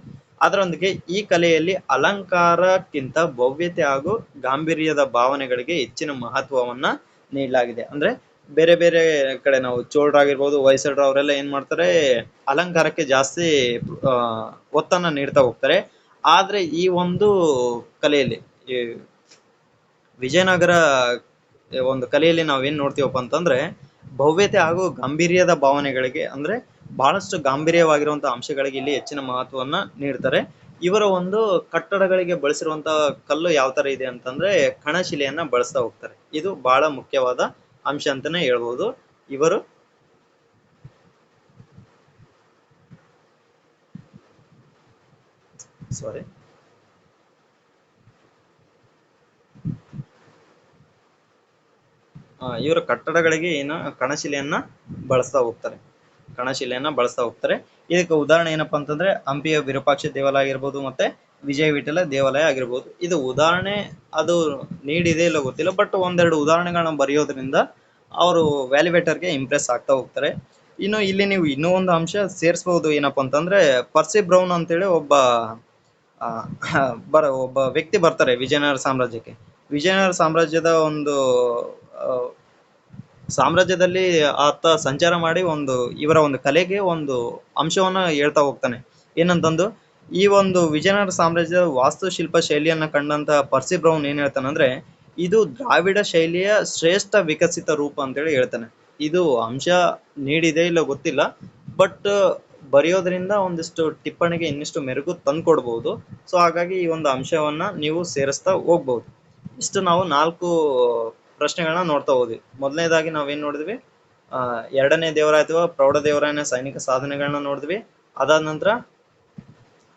ಅದರೊಂದಿಗೆ ಈ ಕಲೆಯಲ್ಲಿ ಅಲಂಕಾರಕ್ಕಿಂತ ಭವ್ಯತೆ ಹಾಗೂ ಗಾಂಭೀರ್ಯದ ಭಾವನೆಗಳಿಗೆ ಹೆಚ್ಚಿನ ಮಹತ್ವವನ್ನ ನೀಡಲಾಗಿದೆ. ಅಂದ್ರೆ ಬೇರೆ ಬೇರೆ ಕಡೆ ನಾವು ಚೋಳರಾಗಿರ್ಬೋದು, ಹೊಯ್ಸಳರು ಅವರೆಲ್ಲ ಏನ್ ಮಾಡ್ತಾರೆ, ಅಲಂಕಾರಕ್ಕೆ ಜಾಸ್ತಿ ಒತ್ತನ್ನ ನೀಡ್ತಾ ಹೋಗ್ತಾರೆ. ಆದ್ರೆ ಈ ಒಂದು ಕಲೆಯಲ್ಲಿ ವಿಜಯನಗರ, ಒಂದು ಕಲೆಯಲ್ಲಿ ನಾವೇನ್ ನೋಡ್ತೀವಪ್ಪ ಅಂತಂದ್ರೆ ಭವ್ಯತೆ ಹಾಗೂ ಗಾಂಭೀರ್ಯದ ಭಾವನೆಗಳಿಗೆ, ಅಂದ್ರೆ ಬಹಳಷ್ಟು ಗಾಂಭೀರ್ಯವಾಗಿರುವಂತಹ ಅಂಶಗಳಿಗೆ ಇಲ್ಲಿ ಹೆಚ್ಚಿನ ಮಹತ್ವವನ್ನ ನೀಡ್ತಾರೆ. ಇವರ ಒಂದು ಕಟ್ಟಡಗಳಿಗೆ ಬಳಸಿರುವಂತಹ ಕಲ್ಲು ಯಾವ ತರ ಇದೆ ಅಂತಂದ್ರೆ ಕಣಶಿಲೆಯನ್ನ ಬಳಸ್ತಾ ಹೋಗ್ತಾರೆ. ಇದು ಬಹಳ ಮುಖ್ಯವಾದ ಅಂಶ ಅಂತಾನೆ ಹೇಳ್ಬೋದು. ಇವರು ಸಾರಿ ಇವರ ಕಟ್ಟಡಗಳಿಗೆ ಏನ ಕಣಶಿಲೆಯನ್ನ ಬಳಸ್ತಾ ಹೋಗ್ತಾರೆ. ಕಣಶಿಲೆಯನ್ನ ಬಳಸ್ತಾ ಹೋಗ್ತಾರೆ. ಇದಕ್ಕೆ ಉದಾಹರಣೆ ಏನಪ್ಪಾ ಅಂತಂದ್ರೆ ಹಂಪಿಯ ವಿರೂಪಾಕ್ಷ ದೇವಾಲಯ ಆಗಿರ್ಬೋದು ಮತ್ತೆ ವಿಜಯ ವಿಠಲ ದೇವಾಲಯ ಆಗಿರ್ಬೋದು. ಇದು ಉದಾಹರಣೆ ಅದು ನೀಡಿದೆ ಇಲ್ಲ ಗೊತ್ತಿಲ್ಲ ಬಟ್ ಒಂದೆರಡು ಉದಾಹರಣೆಗಳನ್ನ ಬರೆಯೋದ್ರಿಂದ ಅವರು ವ್ಯಾಲ್ಯುವೇಟರ್ಗೆ ಇಂಪ್ರೆಸ್ ಆಗ್ತಾ ಹೋಗ್ತಾರೆ. ಇನ್ನು ಇಲ್ಲಿ ನೀವು ಇನ್ನೂ ಒಂದು ಅಂಶ ಸೇರಿಸಬಹುದು ಏನಪ್ಪಾ ಅಂತಂದ್ರೆ ಪರ್ಸಿ ಬ್ರೌನ್ ಅಂತೇಳಿ ಒಬ್ಬ ಆ, ಬರ ಒಬ್ಬ ವ್ಯಕ್ತಿ ಬರ್ತಾರೆ ವಿಜಯನಗರ ಸಾಮ್ರಾಜ್ಯಕ್ಕೆ. ವಿಜಯನಗರ ಸಾಮ್ರಾಜ್ಯದ ಒಂದು ಸಾಮ್ರಾಜ್ಯದಲ್ಲಿ ಆತ ಸಂಚಾರ ಮಾಡಿ ಒಂದು, ಇವರ ಒಂದು ಕಲೆಗೆ ಒಂದು ಅಂಶವನ್ನ ಹೇಳ್ತಾ ಹೋಗ್ತಾನೆ. ಏನಂತಂದು, ಈ ಒಂದು ವಿಜಯನಗರ ಸಾಮ್ರಾಜ್ಯದ ವಾಸ್ತುಶಿಲ್ಪ ಶೈಲಿಯನ್ನ ಕಂಡಂತ ಪರ್ಸಿ ಬ್ರೌನ್ ಏನ್ ಹೇಳ್ತಾನಂದ್ರೆ ಇದು ದ್ರಾವಿಡ ಶೈಲಿಯ ಶ್ರೇಷ್ಠ ವಿಕಸಿತ ರೂಪ ಅಂತೇಳಿ ಹೇಳ್ತಾನೆ. ಇದು ಅಂಶ ನೀಡಿದೆ ಇಲ್ಲ ಗೊತ್ತಿಲ್ಲ, ಬಟ್ ಬರೆಯೋದ್ರಿಂದ ಒಂದಿಷ್ಟು ಟಿಪ್ಪಣಿಗೆ ಇನ್ನಿಷ್ಟು ಮೆರುಗು ತಂದ್ಕೊಡ್ಬಹುದು ಸೊ ಹಾಗಾಗಿ ಈ ಒಂದು ಅಂಶವನ್ನ ನೀವು ಸೇರಿಸ್ತಾ ಹೋಗ್ಬಹುದು ಇಷ್ಟು ನಾವು ನಾಲ್ಕು ಪ್ರಶ್ನೆಗಳನ್ನ ನೋಡ್ತಾ ಹೋದ್ವಿ. ಮೊದಲನೇದಾಗಿ ನಾವೇನ್ ನೋಡಿದ್ವಿ? ಎರಡನೇ ದೇವರ ಅಥವಾ ಪ್ರೌಢ ದೇವರಾಯನ ಸೈನಿಕ ಸಾಧನೆಗಳನ್ನ ನೋಡಿದ್ವಿ. ಅದಾದ ನಂತರ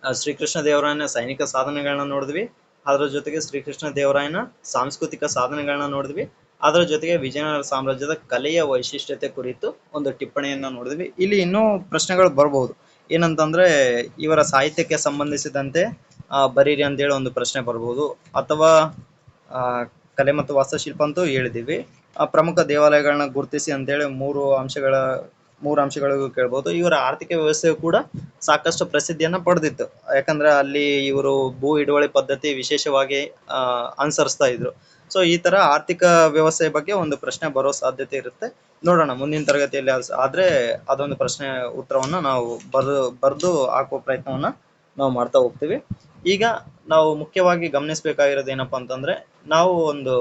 ಶ್ರೀಕೃಷ್ಣ ದೇವರಾಯನ ಸೈನಿಕ ಸಾಧನೆಗಳನ್ನ ನೋಡಿದ್ವಿ. ಅದರ ಜೊತೆಗೆ ಶ್ರೀಕೃಷ್ಣ ದೇವರಾಯನ ಸಾಂಸ್ಕೃತಿಕ ಸಾಧನೆಗಳನ್ನ ನೋಡಿದ್ವಿ. ಅದರ ಜೊತೆಗೆ ವಿಜಯನಗರ ಸಾಮ್ರಾಜ್ಯದ ಕಲೆಯ ವೈಶಿಷ್ಟ್ಯತೆ ಕುರಿತು ಒಂದು ಟಿಪ್ಪಣಿಯನ್ನ ನೋಡಿದ್ವಿ. ಇಲ್ಲಿ ಇನ್ನೂ ಪ್ರಶ್ನೆಗಳು ಬರಬಹುದು ಏನಂತಂದ್ರೆ, ಇವರ ಸಾಹಿತ್ಯಕ್ಕೆ ಸಂಬಂಧಿಸಿದಂತೆ ಬರೀರಿ ಅಂತೇಳಿ ಒಂದು ಪ್ರಶ್ನೆ ಬರ್ಬೋದು. ಅಥವಾ ಕಲೆ ಮತ್ತು ವಾಸ್ತುಶಿಲ್ಪ ಅಂತೂ ಹೇಳಿದೀವಿ ಆ, ಪ್ರಮುಖ ದೇವಾಲಯಗಳನ್ನ ಗುರುತಿಸಿ ಅಂತೇಳಿ ಮೂರು ಅಂಶಗಳ ಮೂರು ಅಂಶಗಳಿಗೂ ಕೇಳ್ಬೋದು. ಇವರ ಆರ್ಥಿಕ ವ್ಯವಸ್ಥೆಯು ಕೂಡ ಸಾಕಷ್ಟು ಪ್ರಸಿದ್ಧಿಯನ್ನ ಪಡೆದಿತ್ತು. ಯಾಕಂದ್ರೆ ಅಲ್ಲಿ ಇವರು ಭೂ ಹಿಡುವಳಿ ಪದ್ಧತಿ ವಿಶೇಷವಾಗಿ ಅನುಸರಿಸ್ತಾ ಇದ್ರು. ಸೊ ಈ ತರ ಆರ್ಥಿಕ ವ್ಯವಸ್ಥೆ ಬಗ್ಗೆ ಒಂದು ಪ್ರಶ್ನೆ ಬರೋ ಸಾಧ್ಯತೆ ಇರುತ್ತೆ. ನೋಡೋಣ ಮುಂದಿನ ತರಗತಿಯಲ್ಲಿ ಆದ್ರೆ ಅದೊಂದು ಪ್ರಶ್ನೆ ಉತ್ತರವನ್ನ ನಾವು ಬರ್ ಬರ್ದು ಹಾಕುವ ಪ್ರಯತ್ನವನ್ನ ನಾವು ಮಾಡ್ತಾ ಹೋಗ್ತೀವಿ. ಈಗ ನಾವು ಮುಖ್ಯವಾಗಿ ಗಮನಿಸಬೇಕಾಗಿರೋದು ಏನಪ್ಪಾ ಅಂತಂದ್ರೆ, ನಾವು ಒಂದು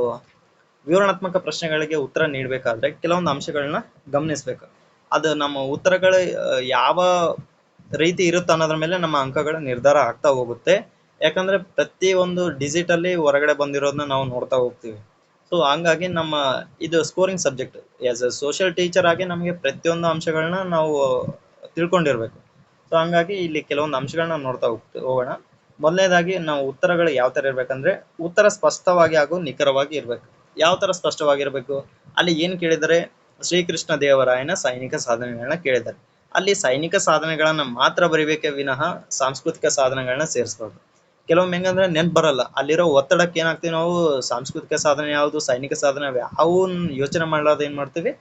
ವಿವರಣಾತ್ಮಕ ಪ್ರಶ್ನೆಗಳಿಗೆ ಉತ್ತರ ನೀಡಬೇಕಾದ್ರೆ ಕೆಲವೊಂದು ಅಂಶಗಳನ್ನ ಗಮನಿಸ್ಬೇಕು. ಅದು ನಮ್ಮ ಉತ್ತರಗಳು ಯಾವ ರೀತಿ ಇರುತ್ತೆ ಅನ್ನೋದ್ರ ಮೇಲೆ ನಮ್ಮ ಅಂಕಗಳ ನಿರ್ಧಾರ ಆಗ್ತಾ ಹೋಗುತ್ತೆ. ಯಾಕಂದ್ರೆ ಪ್ರತಿ ಒಂದು ಡಿಜಿಟ್ ಅಲ್ಲಿ ಹೊರಗಡೆ ಬಂದಿರೋದನ್ನ ನಾವು ನೋಡ್ತಾ ಹೋಗ್ತೀವಿ. ಸೊ ಹಂಗಾಗಿ ನಮ್ಮ ಇದು scoring subject as a social teacher ಆಗಿ ನಮಗೆ ಪ್ರತಿಯೊಂದು ಅಂಶಗಳನ್ನ ನಾವು ತಿಳ್ಕೊಂಡಿರ್ಬೇಕು. ಸೊ ಹಂಗಾಗಿ ಇಲ್ಲಿ ಕೆಲವೊಂದು ಅಂಶಗಳನ್ನ ನೋಡ್ತಾ ಹೋಗ್ತೀವಿ ಹೋಗೋಣ. ಮೊದಲನೇದಾಗಿ ನಾವು ಉತ್ತರಗಳು ಯಾವ ತರ ಇರ್ಬೇಕಂದ್ರೆ ಉತ್ತರ ಸ್ಪಷ್ಟವಾಗಿ ಹಾಗೂ ನಿಖರವಾಗಿ ಇರ್ಬೇಕು. ಯಾವ ತರ ಸ್ಪಷ್ಟವಾಗಿರಬೇಕು? ಅಲ್ಲಿ ಏನ್ ಕೇಳಿದರೆ ಶ್ರೀಕೃಷ್ಣ ದೇವರಾಯನ ಸೈನಿಕ ಸಾಧನೆಗಳನ್ನ ಕೇಳಿದ್ದಾರೆ. ಅಲ್ಲಿ ಸೈನಿಕ ಸಾಧನೆಗಳನ್ನ ಮಾತ್ರ ಬರಿಬೇಕೇ ವಿನಃ ಸಾಂಸ್ಕೃತಿಕ ಸಾಧನೆಗಳನ್ನ ಸೇರಿಸ್ಬಾರ್ದು. ಕೆಲವೊಮ್ಮೆ ಹೆಂಗಂದ್ರೆ ನೆನ್ಪು ಬರಲ್ಲ. ಅಲ್ಲಿರೋ ಒತ್ತಡಕ್ಕೆ ಏನಾಗ್ತೀವಿ ನಾವು? ಸಾಂಸ್ಕೃತಿಕ ಸಾಧನೆ ಯಾವುದು, ಸೈನಿಕ ಸಾಧನೆ ಅವನ್ ಯೋಚನೆ ಮಾಡ್ಲಾರ್ದ ಏನ್ ಮಾಡ್ತೀವಿ?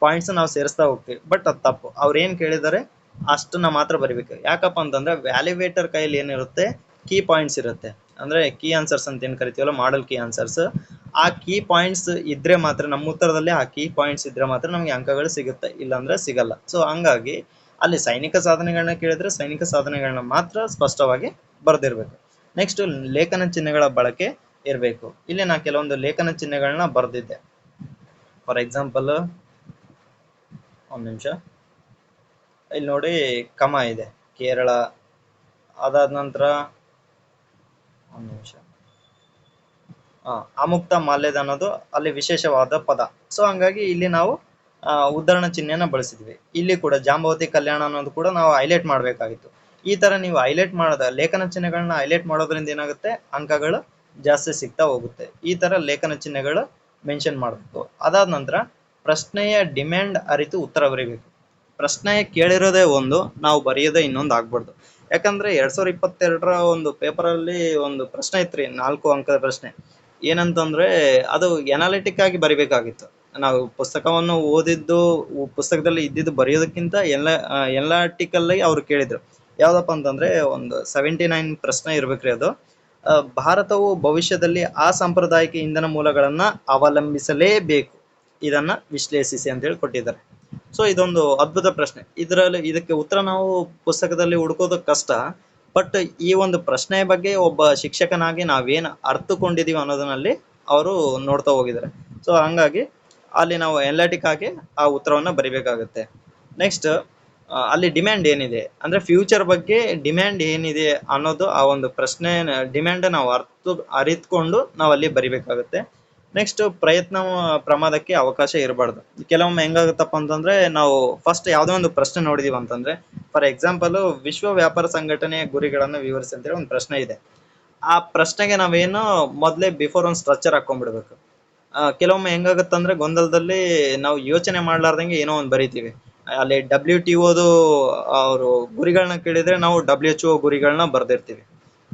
ಪಾಯಿಂಟ್ಸ್ ನಾವು ಸೇರಿಸ್ತಾ ಹೋಗ್ತೀವಿ. ಬಟ್ ಅದು ತಪ್ಪು. ಅವ್ರು ಏನು ಕೇಳಿದ್ದಾರೆ? ಅಷ್ಟನ್ನ ಮಾತ್ರ ಬರಿಬೇಕು. ಯಾಕಪ್ಪ ಅಂತಂದ್ರೆ ವ್ಯಾಲ್ಯುವೇಟರ್ ಕೈಯಲ್ಲಿ ಏನಿರುತ್ತೆ? ಕೀ ಪಾಯಿಂಟ್ಸ್ ಇರುತ್ತೆ. ಅಂದ್ರೆ ಕೀ ಆನ್ಸರ್ಸ್ ಅಂತ ಏನ್ ಕರಿತೀವಲ್ಲ ಮಾಡಲ್ ಕೀ ಆನ್ಸರ್ಸ್ ಆ ಕೀ ಪಾಯಿಂಟ್ಸ್ ಇದ್ರೆ ಮಾತ್ರ, ನಮ್ಮ ಉತ್ತರದಲ್ಲಿ ಆ ಕೀ ಪಾಯಿಂಟ್ಸ್ ಇದ್ರೆ ಮಾತ್ರ ನಮ್ಗೆ ಅಂಕಗಳು ಸಿಗುತ್ತೆ. ಇಲ್ಲಾಂದ್ರೆ ಸಿಗಲ್ಲ. ಸೊ ಹಂಗಾಗಿ ಅಲ್ಲಿ ಸೈನಿಕ ಸಾಧನೆಗಳನ್ನ ಕೇಳಿದ್ರೆ ಸೈನಿಕ ಸಾಧನೆಗಳನ್ನ ಮಾತ್ರ ಸ್ಪಷ್ಟವಾಗಿ ಬರೆದಿರ್ಬೇಕು. ನೆಕ್ಸ್ಟ್ ಲೇಖನ ಚಿಹ್ನೆಗಳ ಬಳಕೆ ಇರಬೇಕು. ಇಲ್ಲಿ ನಾ ಕೆಲವೊಂದು ಲೇಖನ ಚಿಹ್ನೆಗಳನ್ನ ಬರೆದಿದ್ದೆ. ಫಾರ್ ಎಕ್ಸಾಂಪಲ್ ಒಂದ್ ನಿಮಿಷ. ಇಲ್ಲಿ ನೋಡಿ ಕಮ ಇದೆ. ಕೇರಳ, ಅದಾದ ನಂತರ ಒಂದು ನಿಮಿಷ. ಅಮುಕ್ತ ಮಾಲ್ಯದ ಅನ್ನೋದು ಅಲ್ಲಿ ವಿಶೇಷವಾದ ಪದ. ಸೊ ಹಂಗಾಗಿ ಇಲ್ಲಿ ನಾವು ಉದ್ಧರಣ ಚಿಹ್ನೆಯನ್ನ ಬಳಸಿದ್ವಿ. ಇಲ್ಲಿ ಕೂಡ ಜಾಂಬವತಿ ಕಲ್ಯಾಣ ಅನ್ನೋದು ಕೂಡ ನಾವು ಹೈಲೈಟ್ ಮಾಡಬೇಕಾಗಿತ್ತು. ಈ ತರ ನೀವು ಹೈಲೈಟ್ ಮಾಡದ, ಲೇಖನ ಚಿಹ್ನೆಗಳನ್ನ ಹೈಲೈಟ್ ಮಾಡೋದ್ರಿಂದ ಏನಾಗುತ್ತೆ? ಅಂಕಗಳು ಜಾಸ್ತಿ ಸಿಗ್ತಾ ಹೋಗುತ್ತೆ. ಈ ತರ ಲೇಖನ ಚಿಹ್ನೆಗಳು ಮೆನ್ಷನ್ ಮಾಡಬೇಕು. ಅದಾದ ನಂತರ ಪ್ರಶ್ನೆಯ ಡಿಮ್ಯಾಂಡ್ ಅರಿತು ಉತ್ತರ ಬರೀಬೇಕು. ಪ್ರಶ್ನೆ ಕೇಳಿರೋದೇ ಒಂದು, ನಾವು ಬರೆಯೋದೇ ಇನ್ನೊಂದು ಆಗ್ಬಾರ್ದು. ಯಾಕಂದ್ರೆ ಎರಡ್ ಸಾವಿರದ ಇಪ್ಪತ್ತೆರಡರ ಒಂದು ಪೇಪರ್ ಅಲ್ಲಿ ಒಂದು ಪ್ರಶ್ನೆ ಇತ್ರಿ, ನಾಲ್ಕು ಅಂಕದ ಪ್ರಶ್ನೆ. ಏನಂತಂದ್ರೆ, ಅದು ಎನಾಲಿಟಿಕ್ ಆಗಿ ಬರಿಬೇಕಾಗಿತ್ತು. ನಾವು ಪುಸ್ತಕವನ್ನು ಓದಿದ್ದು ಪುಸ್ತಕದಲ್ಲಿ ಇದ್ದಿದ್ದು ಬರೆಯೋದಕ್ಕಿಂತ ಎಲ್ಲ ಎನಾಲಿಟಿಕಲ್ ಆಗಿ ಅವ್ರು ಕೇಳಿದ್ರು. ಯಾವ್ದಪ್ಪ ಅಂತಂದ್ರೆ, ಒಂದು ಸೆವೆಂಟಿ ನೈನ್ ಪ್ರಶ್ನೆ ಇರ್ಬೇಕ್ರಿ ಅದು. ಭಾರತವು ಭವಿಷ್ಯದಲ್ಲಿ ಆ ಸಾಂಪ್ರದಾಯಿಕ ಇಂಧನ ಮೂಲಗಳನ್ನ ಅವಲಂಬಿಸಲೇಬೇಕು. ಇದನ್ನ ವಿಶ್ಲೇಷಿಸಿ ಅಂತ ಹೇಳಿ ಕೊಟ್ಟಿದ್ದಾರೆ. ಸೊ ಇದೊಂದು ಅದ್ಭುತ ಪ್ರಶ್ನೆ. ಇದರಲ್ಲಿ ಇದಕ್ಕೆ ಉತ್ತರ ನಾವು ಪುಸ್ತಕದಲ್ಲಿ ಹುಡುಕೋದು ಕಷ್ಟ. ಬಟ್ ಈ ಒಂದು ಪ್ರಶ್ನೆ ಬಗ್ಗೆ ಒಬ್ಬ ಶಿಕ್ಷಕನಾಗಿ ನಾವೇನು ಅರ್ಥಕೊಂಡಿದೀವಿ ಅನ್ನೋದನ್ನಲ್ಲಿ ಅವರು ನೋಡ್ತಾ ಹೋಗಿದ್ದಾರೆ. ಸೊ ಹಂಗಾಗಿ ಅಲ್ಲಿ ನಾವು ಎನ್ಲೈಟಿಕ್ ಆಗಿ ಆ ಉತ್ತರವನ್ನು ಬರಿಬೇಕಾಗುತ್ತೆ. ನೆಕ್ಸ್ಟ್ ಅಲ್ಲಿ ಡಿಮ್ಯಾಂಡ್ ಏನಿದೆ? ಅಂದ್ರೆ ಫ್ಯೂಚರ್ ಬಗ್ಗೆ ಡಿಮ್ಯಾಂಡ್ ಏನಿದೆ ಅನ್ನೋದು ಆ ಒಂದು ಪ್ರಶ್ನೆ ಡಿಮ್ಯಾಂಡ್ ನಾವು ಅರ್ಥ, ಅರಿತ್ಕೊಂಡು ನಾವು ಅಲ್ಲಿ ಬರಿಬೇಕಾಗುತ್ತೆ. ನೆಕ್ಸ್ಟ್ ಪ್ರಯತ್ನ, ಪ್ರಮಾದಕ್ಕೆ ಅವಕಾಶ ಇರಬಾರ್ದು. ಕೆಲವೊಮ್ಮೆ ಹೆಂಗಾಗುತ್ತಪ್ಪ ಅಂತಂದ್ರೆ, ನಾವು ಫಸ್ಟ್ ಯಾವುದೋ ಒಂದು ಪ್ರಶ್ನೆ ನೋಡಿದೀವಿ ಅಂತಂದ್ರೆ ಫಾರ್ ಎಕ್ಸಾಂಪಲ್ ವಿಶ್ವ ವ್ಯಾಪಾರ ಸಂಘಟನೆಯ ಗುರಿಗಳನ್ನು ವಿವರಿಸಿ ಅಂತೇಳಿ ಒಂದು ಪ್ರಶ್ನೆ ಇದೆ. ಆ ಪ್ರಶ್ನೆಗೆ ನಾವೇನು ಮೊದಲೇ ಬಿಫೋರ್ ಒಂದು ಸ್ಟ್ರಕ್ಚರ್ ಹಾಕೊಂಡ್ಬಿಡ್ಬೇಕು. ಕೆಲವೊಮ್ಮೆ ಹೆಂಗಾಗುತ್ತಂದ್ರೆ, ಗೊಂದಲದಲ್ಲಿ ನಾವು ಯೋಚನೆ ಮಾಡ್ಲಾರ್ದಂಗೆ ಏನೋ ಒಂದು ಬರಿತೀವಿ. ಅಲ್ಲಿ ಡಬ್ಲ್ಯೂ ಟಿ ಓದು ಅವರು ಗುರಿಗಳನ್ನ ಕೇಳಿದ್ರೆ ನಾವು ಡಬ್ಲ್ಯೂ ಎಚ್ ಒ ಗುರಿಗಳನ್ನ ಬರ್ದಿರ್ತೀವಿ.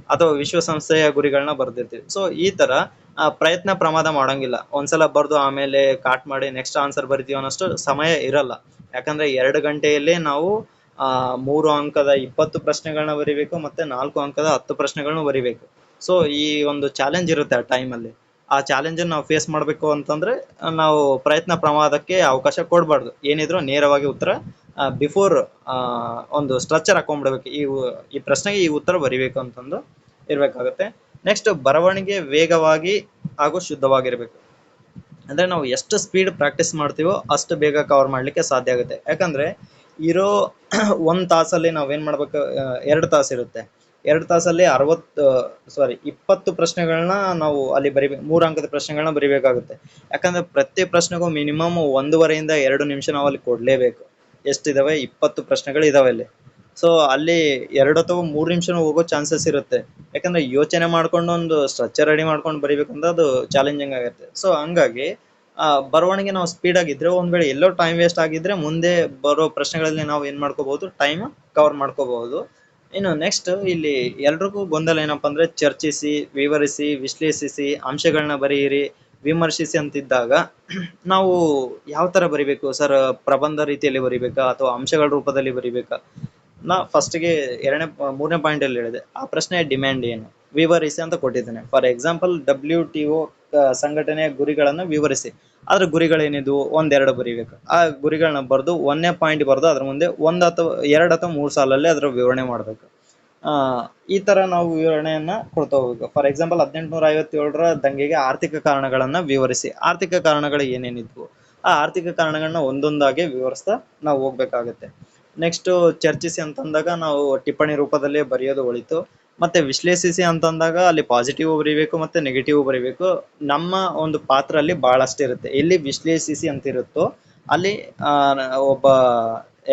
ಅಥವಾ ವಿಶ್ವಸಂಸ್ಥೆಯ ಗುರಿಗಳನ್ನ ಬರ್ದಿರ್ತೀವಿ. ಸೊ ಈ ತರ ಪ್ರಯತ್ನ ಪ್ರಮಾದ ಮಾಡೋಂಗಿಲ್ಲ. ಒಂದ್ಸಲ ಬರ್ದು ಆಮೇಲೆ ಕಾಟ್ ಮಾಡಿ ನೆಕ್ಸ್ಟ್ ಆನ್ಸರ್ ಬರಿತೀವಿ ಅನ್ನೋಷ್ಟು ಸಮಯ ಇರಲ್ಲ. ಯಾಕಂದ್ರೆ ಎರಡು ಗಂಟೆಯಲ್ಲೇ ನಾವು, ಆ, ಮೂರು ಅಂಕದ ಇಪ್ಪತ್ತು ಪ್ರಶ್ನೆಗಳನ್ನ ಬರಿಬೇಕು ಮತ್ತೆ ನಾಲ್ಕು ಅಂಕದ ಹತ್ತು ಪ್ರಶ್ನೆಗಳನ್ನ ಬರಿಬೇಕು. ಸೊ ಈ ಒಂದು ಚಾಲೆಂಜ್ ಇರುತ್ತೆ ಆ ಟೈಮಲ್ಲಿ ಆ ಚಾಲೆಂಜ್ ನಾವು ಫೇಸ್ ಮಾಡಬೇಕು ಅಂತಂದ್ರೆ ನಾವು ಪ್ರಯತ್ನ ಪ್ರಮಾದಕ್ಕೆ ಅವಕಾಶ ಕೊಡಬಾರ್ದು. ಏನಿದ್ರು ನೇರವಾಗಿ ಉತ್ತರ ಬಿಫೋರ್ ಒಂದು ಸ್ಟ್ರಕ್ಚರ್ ಹಾಕೊಂಡ್ಬಿಡ್ಬೇಕು. ಈ ಈ ಪ್ರಶ್ನೆಗೆ ಈ ಉತ್ತರ ಬರಿಬೇಕು ಅಂತಂದು ಇರಬೇಕಾಗುತ್ತೆ. ನೆಕ್ಸ್ಟ್ ಬರವಣಿಗೆ ವೇಗವಾಗಿ ಹಾಗೂ ಶುದ್ಧವಾಗಿರ್ಬೇಕು. ಅಂದ್ರೆ ನಾವು ಎಷ್ಟು ಸ್ಪೀಡ್ ಪ್ರಾಕ್ಟೀಸ್ ಮಾಡ್ತೀವೋ ಅಷ್ಟು ಬೇಗ ಕವರ್ ಮಾಡ್ಲಿಕ್ಕೆ ಸಾಧ್ಯ ಆಗುತ್ತೆ. ಯಾಕಂದ್ರೆ ಇರೋ ಒಂದು ತಾಸಲ್ಲಿ ನಾವೇನು ಮಾಡ್ಬೇಕು ಎರಡು ತಾಸು ಇರುತ್ತೆ. ಎರಡು ತಾಸಲ್ಲಿ ಅರವತ್ತು ಸಾರಿ ಇಪ್ಪತ್ತು ಪ್ರಶ್ನೆಗಳನ್ನ ನಾವು ಅಲ್ಲಿ ಬರಿಬೇಕು ಮೂರು ಅಂಕದ ಪ್ರಶ್ನೆಗಳನ್ನ ಬರಿಬೇಕಾಗುತ್ತೆ. ಯಾಕಂದ್ರೆ ಪ್ರತಿ ಪ್ರಶ್ನೆಗೂ ಮಿನಿಮಮ್ ಒಂದೂವರೆಯಿಂದ ಎರಡು ನಿಮಿಷ ನಾವು ಅಲ್ಲಿ ಕೊಡ್ಲೇಬೇಕು. ಎಷ್ಟಿದಾವೆ? ಇಪ್ಪತ್ತು ಪ್ರಶ್ನೆಗಳು ಇದಾವೆ ಅಲ್ಲಿ. ಸೊ ಅಲ್ಲಿ ಎರಡು ಅಥವಾ ಮೂರು ನಿಮಿಷ ಹೋಗೋ ಚಾನ್ಸಸ್ ಇರುತ್ತೆ. ಯಾಕಂದ್ರೆ ಯೋಚನೆ ಮಾಡ್ಕೊಂಡು ಒಂದು ಸ್ಟ್ರಕ್ಚರ್ ರೆಡಿ ಮಾಡ್ಕೊಂಡು ಬರಿಬೇಕಂದ್ರೆ ಅದು ಚಾಲೆಂಜಿಂಗ್ ಆಗುತ್ತೆ. ಸೊ ಹಂಗಾಗಿ ಆ, ಬರವಣಿಗೆ ನಾವು ಸ್ಪೀಡ್ ಆಗಿದ್ರೆ ಒಂದ್ ವೇಳೆ ಎಲ್ಲೋ ಟೈಮ್ ವೇಸ್ಟ್ ಆಗಿದ್ರೆ ಮುಂದೆ ಬರೋ ಪ್ರಶ್ನೆಗಳಲ್ಲಿ ನಾವು ಏನ್ ಮಾಡ್ಕೋಬಹುದು? ಟೈಮ್ ಕವರ್ ಮಾಡ್ಕೋಬಹುದು. ಇನ್ನು ನೆಕ್ಸ್ಟ್ ಇಲ್ಲಿ ಎಲ್ರಿಗೂ ಗೊಂದಲ ಏನಪ್ಪಾ ಅಂದ್ರೆ ಚರ್ಚಿಸಿ ವಿವರಿಸಿ ವಿಶ್ಲೇಷಿಸಿ ಅಂಶಗಳನ್ನ ಬರೆಯಿರಿ. ವಿಮರ್ಶಿಸಿ ಅಂತಿದ್ದಾಗ ನಾವು ಯಾವ ತರ ಬರಿಬೇಕು? ಸರ್, ಪ್ರಬಂಧ ರೀತಿಯಲ್ಲಿ ಬರಿಬೇಕಾ ಅಥವಾ ಅಂಶಗಳ ರೂಪದಲ್ಲಿ ಬರಿಬೇಕಾ? ನಾ ಫಸ್ಟ್ಗೆ ಎರಡನೇ, ಮೂರನೇ ಪಾಯಿಂಟ್ ಅಲ್ಲಿ ಹೇಳಿದೆ. ಆ ಪ್ರಶ್ನೆ ಡಿಮ್ಯಾಂಡ್ ಏನು? ವಿವರಿಸಿ ಅಂತ ಕೊಟ್ಟಿದ್ದೇನೆ. For example W T O ಸಂಘಟನೆಯ ಗುರಿಗಳನ್ನು ವಿವರಿಸಿ. ಅದ್ರ ಗುರಿಗಳೇನಿದ್ವು ಒಂದೆರಡು ಬರಿಬೇಕು. ಆ ಗುರಿಗಳನ್ನ ಬರೆದು ಒಂದನೇ ಪಾಯಿಂಟ್ ಬರೆದು ಅದ್ರ ಮುಂದೆ ಒಂದ್ ಅಥವಾ ಎರಡು ಅಥವಾ ಮೂರು ಸಾಲಲ್ಲಿ ಅದ್ರ ವಿವರಣೆ ಮಾಡಬೇಕು. ಈ ತರ ನಾವು ವಿವರಣೆಯನ್ನ ಕೊಡ್ತಾ ಹೋಗ್ಬೇಕು. ಫಾರ್ ಎಕ್ಸಾಂಪಲ್ ಹದಿನೆಂಟುನೂರ ಐವತ್ತೇಳರ ದಂಗೆಗೆ ಆರ್ಥಿಕ ಕಾರಣಗಳನ್ನ ವಿವರಿಸಿ. ಆರ್ಥಿಕ ಕಾರಣಗಳು ಏನೇನಿದ್ವು? ಆ ಆರ್ಥಿಕ ಕಾರಣಗಳನ್ನ ಒಂದೊಂದಾಗಿ ವಿವರಿಸ್ತಾ ನಾವು ಹೋಗ್ಬೇಕಾಗತ್ತೆ. ನೆಕ್ಸ್ಟ್ ಚರ್ಚಿಸಿ ಅಂತಂದಾಗ ನಾವು ಟಿಪ್ಪಣಿ ರೂಪದಲ್ಲಿ ಬರೆಯೋದು ಒಳಿತು. ಮತ್ತೆ ವಿಶ್ಲೇಷಿಸಿ ಅಂತಂದಾಗ ಅಲ್ಲಿ ಪಾಸಿಟಿವ್ ಬರೀಬೇಕು ಮತ್ತೆ ನೆಗೆಟಿವ್ ಬರೀಬೇಕು. ನಮ್ಮ ಒಂದು ಪಾತ್ರ ಅಲ್ಲಿ ಬಹಳಷ್ಟು ಇರುತ್ತೆ ಎಲ್ಲಿ ವಿಶ್ಲೇಷಿಸಿ ಅಂತ ಇರುತ್ತೋ ಅಲ್ಲಿ ಒಬ್ಬ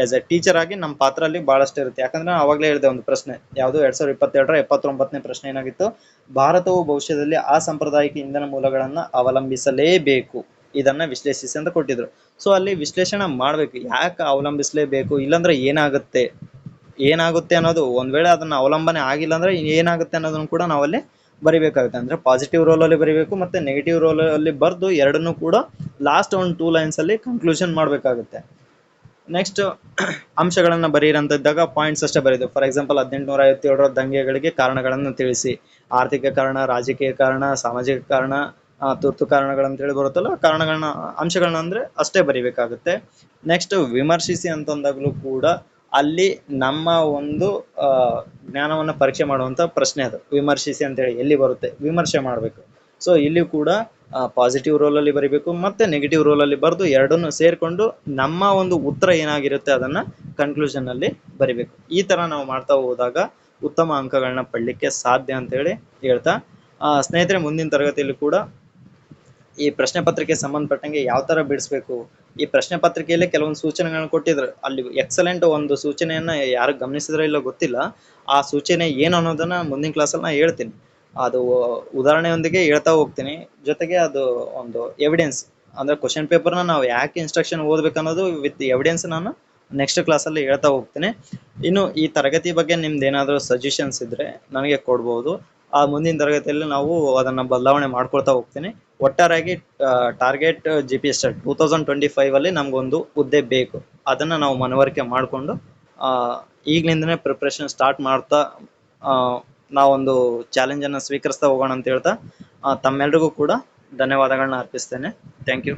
ಆಸ್ ಎ ಟೀಚರ್ ಆಗಿ ನಮ್ಮ ಪಾತ್ರ ಅಲ್ಲಿ ಬಹಳಷ್ಟು ಇರುತ್ತೆ. ಯಾಕಂದ್ರೆ ನಾನು ಅವಾಗಲೇ ಹೇಳಿದೆ ಒಂದು ಪ್ರಶ್ನೆ, ಯಾವುದು ಎರಡ್ ಸಾವಿರದ ಇಪ್ಪತ್ತೆರಡರ ಎಪ್ಪತ್ತೊಂಬತ್ತನೇ ಪ್ರಶ್ನೆ ಏನಾಗಿತ್ತು? ಭಾರತವು ಭವಿಷ್ಯದಲ್ಲಿ ಆ ಸಾಂಪ್ರದಾಯಿಕ ಇಂಧನ ಮೂಲಗಳನ್ನ ಅವಲಂಬಿಸಲೇಬೇಕು. ಇದನ್ನ ವಿಶ್ಲೇಷಿಸಿ ಅಂತ ಕೊಟ್ಟಿದ್ರು. ಸೊ ಅಲ್ಲಿ ವಿಶ್ಲೇಷಣೆ ಮಾಡ್ಬೇಕು. ಯಾಕೆ ಅವಲಂಬಿಸಲೇಬೇಕು? ಇಲ್ಲಾಂದ್ರೆ ಏನಾಗುತ್ತೆ? ಏನಾಗುತ್ತೆ ಅನ್ನೋದು ಒಂದ್ ವೇಳೆ ಅದನ್ನ ಅವಲಂಬನೆ ಆಗಿಲ್ಲ ಅಂದ್ರೆ ಏನಾಗುತ್ತೆ ಅನ್ನೋದನ್ನು ಕೂಡ ನಾವಲ್ಲಿ ಬರಿಬೇಕಾಗುತ್ತೆ. ಅಂದ್ರೆ ಪಾಸಿಟಿವ್ ರೋಲ್ ಅಲ್ಲಿ ಬರಿಬೇಕು ಮತ್ತೆ ನೆಗೆಟಿವ್ ರೋಲ್ ಅಲ್ಲಿ ಬರ್ದು ಎರಡನ್ನೂ ಕೂಡ ಲಾಸ್ಟ್ ಒಂದು ಟೂ ಲೈನ್ಸ್ ಅಲ್ಲಿ ಕನ್ಕ್ಲೂಷನ್ ಮಾಡ್ಬೇಕಾಗುತ್ತೆ. ನೆಕ್ಸ್ಟ್ ಅಂಶಗಳನ್ನ ಬರೀರಂತಿದ್ದಾಗ ಪಾಯಿಂಟ್ಸ್ ಅಷ್ಟೇ ಬರೀದು. ಫಾರ್ ಎಕ್ಸಾಂಪಲ್ ಹದಿನೆಂಟುನೂರ ಐವತ್ತೇಳರ ದಂಗೆಗಳಿಗೆ ಕಾರಣಗಳನ್ನು ತಿಳಿಸಿ. ಆರ್ಥಿಕ ಕಾರಣ, ರಾಜಕೀಯ ಕಾರಣ, ಸಾಮಾಜಿಕ ಕಾರಣ ತುರ್ತು ಕಾರಣಗಳಂತ ಹೇಳಿ ಬರುತ್ತಲ್ಲ ಕಾರಣಗಳನ್ನ, ಅಂಶಗಳನ್ನ ಅಂದ್ರೆ ಅಷ್ಟೇ ಬರಿಬೇಕಾಗುತ್ತೆ. ನೆಕ್ಸ್ಟ್ ವಿಮರ್ಶಿಸಿ ಅಂತಂದಾಗಲೂ ಕೂಡ ಅಲ್ಲಿ ನಮ್ಮ ಒಂದು ಜ್ಞಾನವನ್ನ ಪರೀಕ್ಷೆ ಮಾಡುವಂತ ಪ್ರಶ್ನೆ ಅದು. ವಿಮರ್ಶಿಸಿ ಅಂತ ಹೇಳಿ ಎಲ್ಲಿ ಬರುತ್ತೆ? ವಿಮರ್ಶೆ ಮಾಡಬೇಕು. ಸೊ ಇಲ್ಲಿ ಕೂಡ ಪಾಸಿಟಿವ್ ರೋಲ್ ಅಲ್ಲಿ ಬರಿಬೇಕು ಮತ್ತೆ ನೆಗೆಟಿವ್ ರೋಲ್ ಅಲ್ಲಿ ಬರೆದು ಎರಡನ್ನು ಸೇರ್ಕೊಂಡು ನಮ್ಮ ಒಂದು ಉತ್ತರ ಏನಾಗಿರುತ್ತೆ ಅದನ್ನ ಕನ್ಕ್ಲೂಷನ್ ಅಲ್ಲಿ ಬರಿಬೇಕು. ಈ ತರ ನಾವು ಮಾಡ್ತಾ ಹೋದಾಗ ಉತ್ತಮ ಅಂಕಗಳನ್ನ ಪಡ್ಲಿಕ್ಕೆ ಸಾಧ್ಯ ಅಂತ ಹೇಳಿ ಹೇಳ್ತಾ ಸ್ನೇಹಿತರೆ ಮುಂದಿನ ತರಗತಿಯಲ್ಲಿ ಕೂಡ ಈ ಪ್ರಶ್ನೆ ಪತ್ರಿಕೆ ಸಂಬಂಧಪಟ್ಟಂಗೆ ಯಾವ ತರ ಬಿಡಿಸ್ಬೇಕು? ಈ ಪ್ರಶ್ನೆ ಪತ್ರಿಕೆಯಲ್ಲೇ ಕೆಲವೊಂದು ಸೂಚನೆಗಳನ್ನ ಕೊಟ್ಟಿದ್ರು. ಅಲ್ಲಿ ಎಕ್ಸಲೆಂಟ್ ಒಂದು ಸೂಚನೆಯನ್ನ ಯಾರು ಗಮನಿಸಿದ್ರೆ ಇಲ್ಲ ಗೊತ್ತಿಲ್ಲ. ಆ ಸೂಚನೆ ಏನು ಅನ್ನೋದನ್ನ ಮುಂದಿನ ಕ್ಲಾಸಲ್ಲಿ ನಾನು ಹೇಳ್ತೀನಿ. ಅದು ಉದಾಹರಣೆಯೊಂದಿಗೆ ಹೇಳ್ತಾ ಹೋಗ್ತೀನಿ. ಜೊತೆಗೆ ಅದು ಒಂದು ಎವಿಡೆನ್ಸ್ ಅಂದ್ರೆ ಕ್ವಶನ್ ಪೇಪರ್ನ ನಾವು ಯಾಕೆ ಇನ್ಸ್ಟ್ರಕ್ಷನ್ ಓದ್ಬೇಕು ಅನ್ನೋದು ವಿತ್ ಎವಿಡೆನ್ಸ್ ನಾನು ನೆಕ್ಸ್ಟ್ ಕ್ಲಾಸಲ್ಲಿ ಹೇಳ್ತಾ ಹೋಗ್ತೀನಿ. ಇನ್ನು ಈ ತರಗತಿ ಬಗ್ಗೆ ನಿಮ್ದು ಏನಾದರೂ ಸಜೆಷನ್ಸ್ ಇದ್ರೆ ನನಗೆ ಕೊಡ್ಬೋದು. ಆ ಮುಂದಿನ ತರಗತಿಯಲ್ಲಿ ನಾವು ಅದನ್ನ ಬದಲಾವಣೆ ಮಾಡ್ಕೊಳ್ತಾ ಹೋಗ್ತೀನಿ. ಒಟ್ಟಾರೆಯಾಗಿ target G P S two thousand twenty five ಅಲ್ಲಿ ನಮ್ಗೊಂದು ಹುದ್ದೆ ಬೇಕು. ಅದನ್ನ ನಾವು ಮನವರಿಕೆ ಮಾಡಿಕೊಂಡು ಈಗಲಿಂದನೇ ಪ್ರಿಪ್ರೇಷನ್ ಸ್ಟಾರ್ಟ್ ಮಾಡ್ತಾ ನಾವೊಂದು ಚಾಲೆಂಜನ್ನು ಸ್ವೀಕರಿಸ್ತಾ ಹೋಗೋಣ ಅಂತ ಹೇಳ್ತಾ ತಮ್ಮೆಲ್ರಿಗೂ ಕೂಡ ಧನ್ಯವಾದಗಳನ್ನ ಅರ್ಪಿಸ್ತೇನೆ. Thank you